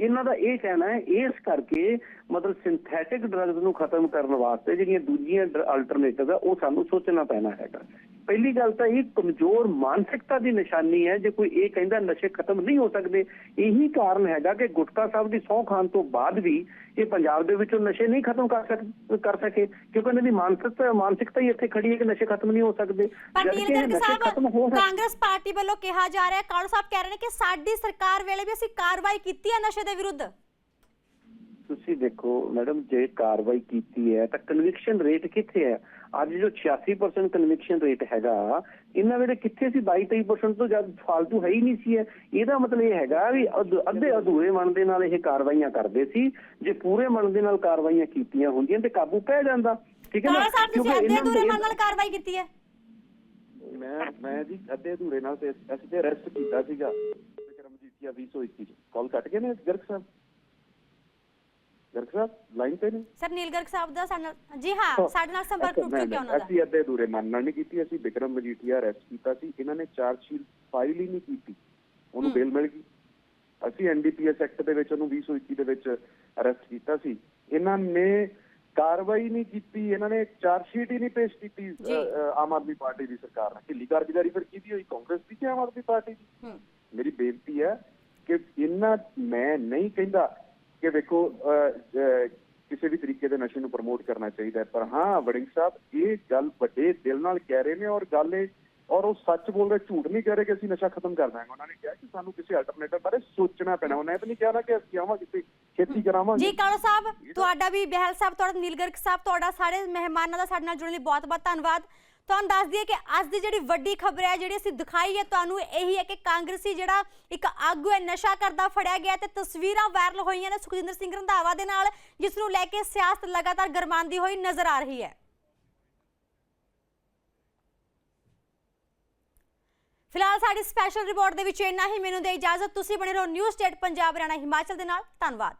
ਇਹਨਾਂ ਦਾ ਇਹ ਕਹਿਣਾ ਹੈ ਇਸ ਕਰਕੇ ਮਤਲਬ ਸਿੰਥੈਟਿਕ ਡਰੱਗਸ ਨੂੰ ਖਤਮ ਕਰਨ ਵਾਸਤੇ ਜਿਹੜੀਆਂ ਦੂਜੀਆਂ ਅਲਟਰਨੇਟਿਵ ਆ ਉਹ ਸਾਨੂੰ ਸੋਚਣਾ ਪੈਣਾ ਹੈਗਾ। ਪਹਿਲੀ ਗੱਲ ਤਾਂ ਇਹ ਕਮਜ਼ੋਰ ਮਾਨਸਿਕਤਾ ਦੀ ਨਿਸ਼ਾਨੀ ਹੈ ਜੇ ਕੋਈ ਇਹ ਕਹਿੰਦਾ ਨਸ਼ੇ ਖਤਮ ਨਹੀਂ ਹੋ ਸਕਦੇ ਇਹੀ ਕਾਰਨ ਹੈਗਾ ਕਿ ਗੁਟਕਾ ਸਾਹਿਬ ਦੀ ਸਹੁੰ ਖਾਨ ਤੋਂ ਬਾਅਦ ਵੀ ਇਹ ਪੰਜਾਬ ਦੇ ਵਿੱਚੋਂ ਨਸ਼ੇ ਨਹੀਂ ਖਤਮ ਕਰ ਸਕ ਕਰ ਸਕੇ ਕਿਉਂਕਿ ਇਹਨਾਂ ਦੀ ਮਾਨਸਿਕਤਾ ਮਾਨਸਿਕਤਾ ਹੀ ਇੱਥੇ ਖੜੀ ਹੈ ਕਿ ਨਸ਼ੇ ਖਤਮ ਨਹੀਂ ਹੋ ਸਕਦੇ। ਪਰ ਜਦ ਨੀਲ ਕਿ ਇਹ ਗਰਗ ਨਸ਼ੇ ਖਤਮ ਹੋ ਕਾਂਗਰਸ ਪਾਰਟੀ ਵੱਲੋਂ ਕਿਹਾ ਜਾ ਰਿਹਾ ਹੈ ਕਾਲੂ ਸਾਹਿਬ ਕਹਿ ਰਹੇ ਨੇ ਕਿ ਸਾਡੀ ਸਰਕਾਰ ਵੇਲੇ ਵੀ ਅਸੀਂ ਕਾਰਵਾਈ ਕੀਤੀ ਹੈ ਨਸ਼ੇ ਦੇ ਵਿਰੁੱਧ? ਤੁਸੀਂ ਦੇਖੋ ਮੈਡਮ ਜੇ ਕਾਰਵਾਈ ਕੀਤੀ ਹੈ ਤਾਂ ਕਨਵਿਕਸ਼ਨ ਰੇਟ ਕਿੱਥੇ ਹੈ? ਅੱਜ ਜੋ 86% ਕਨਵਿਕਸ਼ਨ ਰੇਟ ਹੈਗਾ ਇਹਨਾਂ ਵੇਲੇ ਕਿੱਥੇ ਸੀ 22-23% ਤੋਂ ਜਦ ਫਾਲਤੂ ਹੈ ਹੀ ਨਹੀਂ ਸੀ ਇਹਦਾ ਮਤਲਬ ਇਹ ਹੈਗਾ ਵੀ ਅਧ- ਅੱਧੇ ਅਧੂਰੇ ਮਨ ਦੇ ਨਾਲ ਇਹ ਕਾਰਵਾਈਆਂ ਕਰਦੇ ਸੀ। ਜੇ ਪੂਰੇ ਮਨ ਦੇ ਨਾਲ ਕਾਰਵਾਈਆਂ ਕੀਤੀਆਂ ਹੁੰਦੀਆਂ ਤੇ ਕਾਬੂ ਪੈ ਜਾਂਦਾ। ਠੀਕ ਹੈ ਨਾ? ਕਿਉਂਕਿ ਅੱਧੇ ਦੇ- ਮਨ ਨਾਲ ਕਾਰਵਾਈ ਕੀਤੀ ਹੈ। ਮੈਂ ਮੈਂ ਜੀ ਅੱਧੇ ਅਧੂਰੇ ਨਾਲ ਤੇ ਅਸੀਂ ਤੇ ਅਰੈਸਟ ਕੀਤਾ ਸੀਗਾ। 2021 ਚ ਕਾਲ ਕੱਟ ਗਏ ਨੇ ਗਰਗ ਸਾਹਿਬ ਗਰਗ ਸਾਹਿਬ ਲਾਈਨ ਤੇ ਨੇ ਸਰ ਨੀਲ ਗਰਗ ਸਾਹਿਬ ਦਾ ਸਾਡੇ ਨਾਲ ਜੀ ਹਾਂ ਸਾਡੇ ਨਾਲ ਸੰਪਰਕ ਟੁੱਟ ਚੁੱਕਿਆ ਉਹਨਾਂ ਦਾ ਅਸੀਂ ਅੱਧੇ ਅਧੂਰੇ ਮਨ ਨਾਲ ਨਹੀਂ ਕੀਤੀ ਅਸੀਂ ਵਿਕਰਮ ਮਜੀਠੀਆ ਅਰੈਸਟ ਕੀਤਾ ਸੀ ਇਹਨਾਂ ਨੇ ਚਾਰਜ ਸ਼ੀਟ ਫਾਈਲ ਹੀ ਨਹੀਂ ਕੀਤੀ ਉਹਨੂੰ ਬੇਲ ਮਿਲ ਗਈ ਅਸੀਂ ਐਨਡੀਪੀਐਸ ਐਕਟ ਦੇ ਵਿੱਚ ਉਹਨੂੰ 2021 ਦੇ ਵਿੱਚ ਅਰੈਸਟ ਕੀਤਾ ਸੀ ਇਹਨਾਂ ਨੇ ਕਾਰਵਾਈ ਨਹੀਂ ਕੀਤੀ ਇਹਨਾਂ ਨੇ ਚਾਰਜ ਸ਼ੀਟ ਹੀ ਨਹੀਂ ਪੇਸ਼ ਕੀਤੀ ਜੀ। ਆਮ ਆਦਮੀ ਪਾਰਟੀ ਦੀ ਸਰਕਾਰ ਨੇ ਢਿੱਲੀ ਕਾਰਗੁਜ਼ਾਰੀ ਫਿਰ ਕੀਤੀ ਹੋਈ ਕਾਂਗਰਸ ਦੀ ਕਿ ਆਮ ਆਦਮੀ ਪਾਰਟੀ ਦੀ ਹੂੰ ਮੇਰੀ ਬੇਨਤੀ ਹੈ ਕਿ ਇਹਨਾਂ ਮੈਂ ਨਹੀਂ ਕਹਿੰਦਾ ਕਿ ਵੇਖੋ ਕਿਸੇ ਵੀ ਤਰੀਕੇ ਦੇ ਨਸ਼ੇ ਨੂੰ ਪ੍ਰਮੋਟ ਕਰਨਾ ਚਾਹੀਦਾ ਪਰ ਹਾਂ ਵੜਿੰਗ ਸਾਹਿਬ ਇਹ ਗੱਲ ਵੱਡੇ ਦਿਲ ਨਾਲ ਕਹਿ ਰਹੇ ਨੇ ਔਰ ਗੱਲ ਇਹ ਔਰ ਉਹ ਸੱਚ ਬੋਲ ਰਹੇ ਝੂਠ ਨਹੀਂ ਕਹਿ ਰਹੇ ਕਿ ਅਸੀਂ ਨਸ਼ਾ ਖਤਮ ਕਰ ਦਾਂਗੇ। ਉਹਨਾਂ ਨੇ ਕਿਹਾ ਕਿ ਸਾਨੂੰ ਕਿਸੇ ਅਲਟਰਨੇਟਿਵ ਬਾਰੇ ਸੋਚਣਾ ਪੈਣਾ। ਉਹਨਾਂ ਇਹ ਤਾਂ ਨਹੀਂ ਕਿਹਾ ਕਿ ਅਸੀਂ ਆਵਾਂਗੇ ਤੇ ਖੇਤੀ ਕਰਾਵਾਂਗੇ। ਜੀ ਕਾਲੋ ਸਾਹਿਬ ਤੁਹਾਡਾ ਵੀ ਬਹਿਲ ਸਾਹਿਬ ਤੁਹਾਡਾ ਨੀਲ ਗਰਗ ਸਾਹਿਬ ਤੁਹਾਡਾ ਸਾਰੇ ਮਹਿਮਾਨਾਂ ਦਾ ਸਾਡੇ ਨਾਲ ਜੁੜਨ ਲਈ ਬਹੁਤ-ਬਹੁਤ ਧੰਨਵਾਦ। ਤੁਹਾਨੂੰ ਦੱਸ ਦਈਏ ਕਿ ਅੱਜ ਦੀ ਜਿਹੜੀ ਵੱਡੀ ਖਬਰ ਹੈ, ਜਿਹੜੀ ਅਸੀਂ ਦਿਖਾਈ ਹੈ, ਤੁਹਾਨੂੰ ਇਹੀ ਹੈ ਕਿ ਕਾਂਗਰਸੀ ਜਿਹੜਾ ਇੱਕ ਆਗੂ ਹੈ, ਨਸ਼ਾ ਕਰਦਾ ਫੜਿਆ ਗਿਆ ਤੇ ਤਸਵੀਰਾਂ ਵਾਇਰਲ ਹੋਈਆਂ ਨੇ ਸੁਖਜਿੰਦਰ ਸਿੰਘ ਰੰਧਾਵਾ ਦੇ ਨਾਲ, ਜਿਸ ਨੂੰ ਲੈ ਕੇ ਸਿਆਸਤ ਲਗਾਤਾਰ ਗਰਮਾਉਂਦੀ ਹੋਈ ਨਜ਼ਰ ਆ ਰਹੀ ਹੈ। ਫਿਲਹਾਲ ਸਾਡੀ ਸਪੈਸ਼ਲ ਰਿਪੋਰਟ ਦੇ ਵਿੱਚ ਇੰਨਾ ਹੀ। ਮੈਨੂੰ ਦੇ ਇਜਾਜ਼ਤ। ਤੁਸੀਂ ਬਣੇ ਰਹੋ ਨਿਊਜ਼ ਸਟੇਟ ਪੰਜਾਬ, ਹਰਿਆਣਾ, ਹਿਮਾਚਲ ਦੇ ਨਾਲ। ਧੰਨਵਾਦ।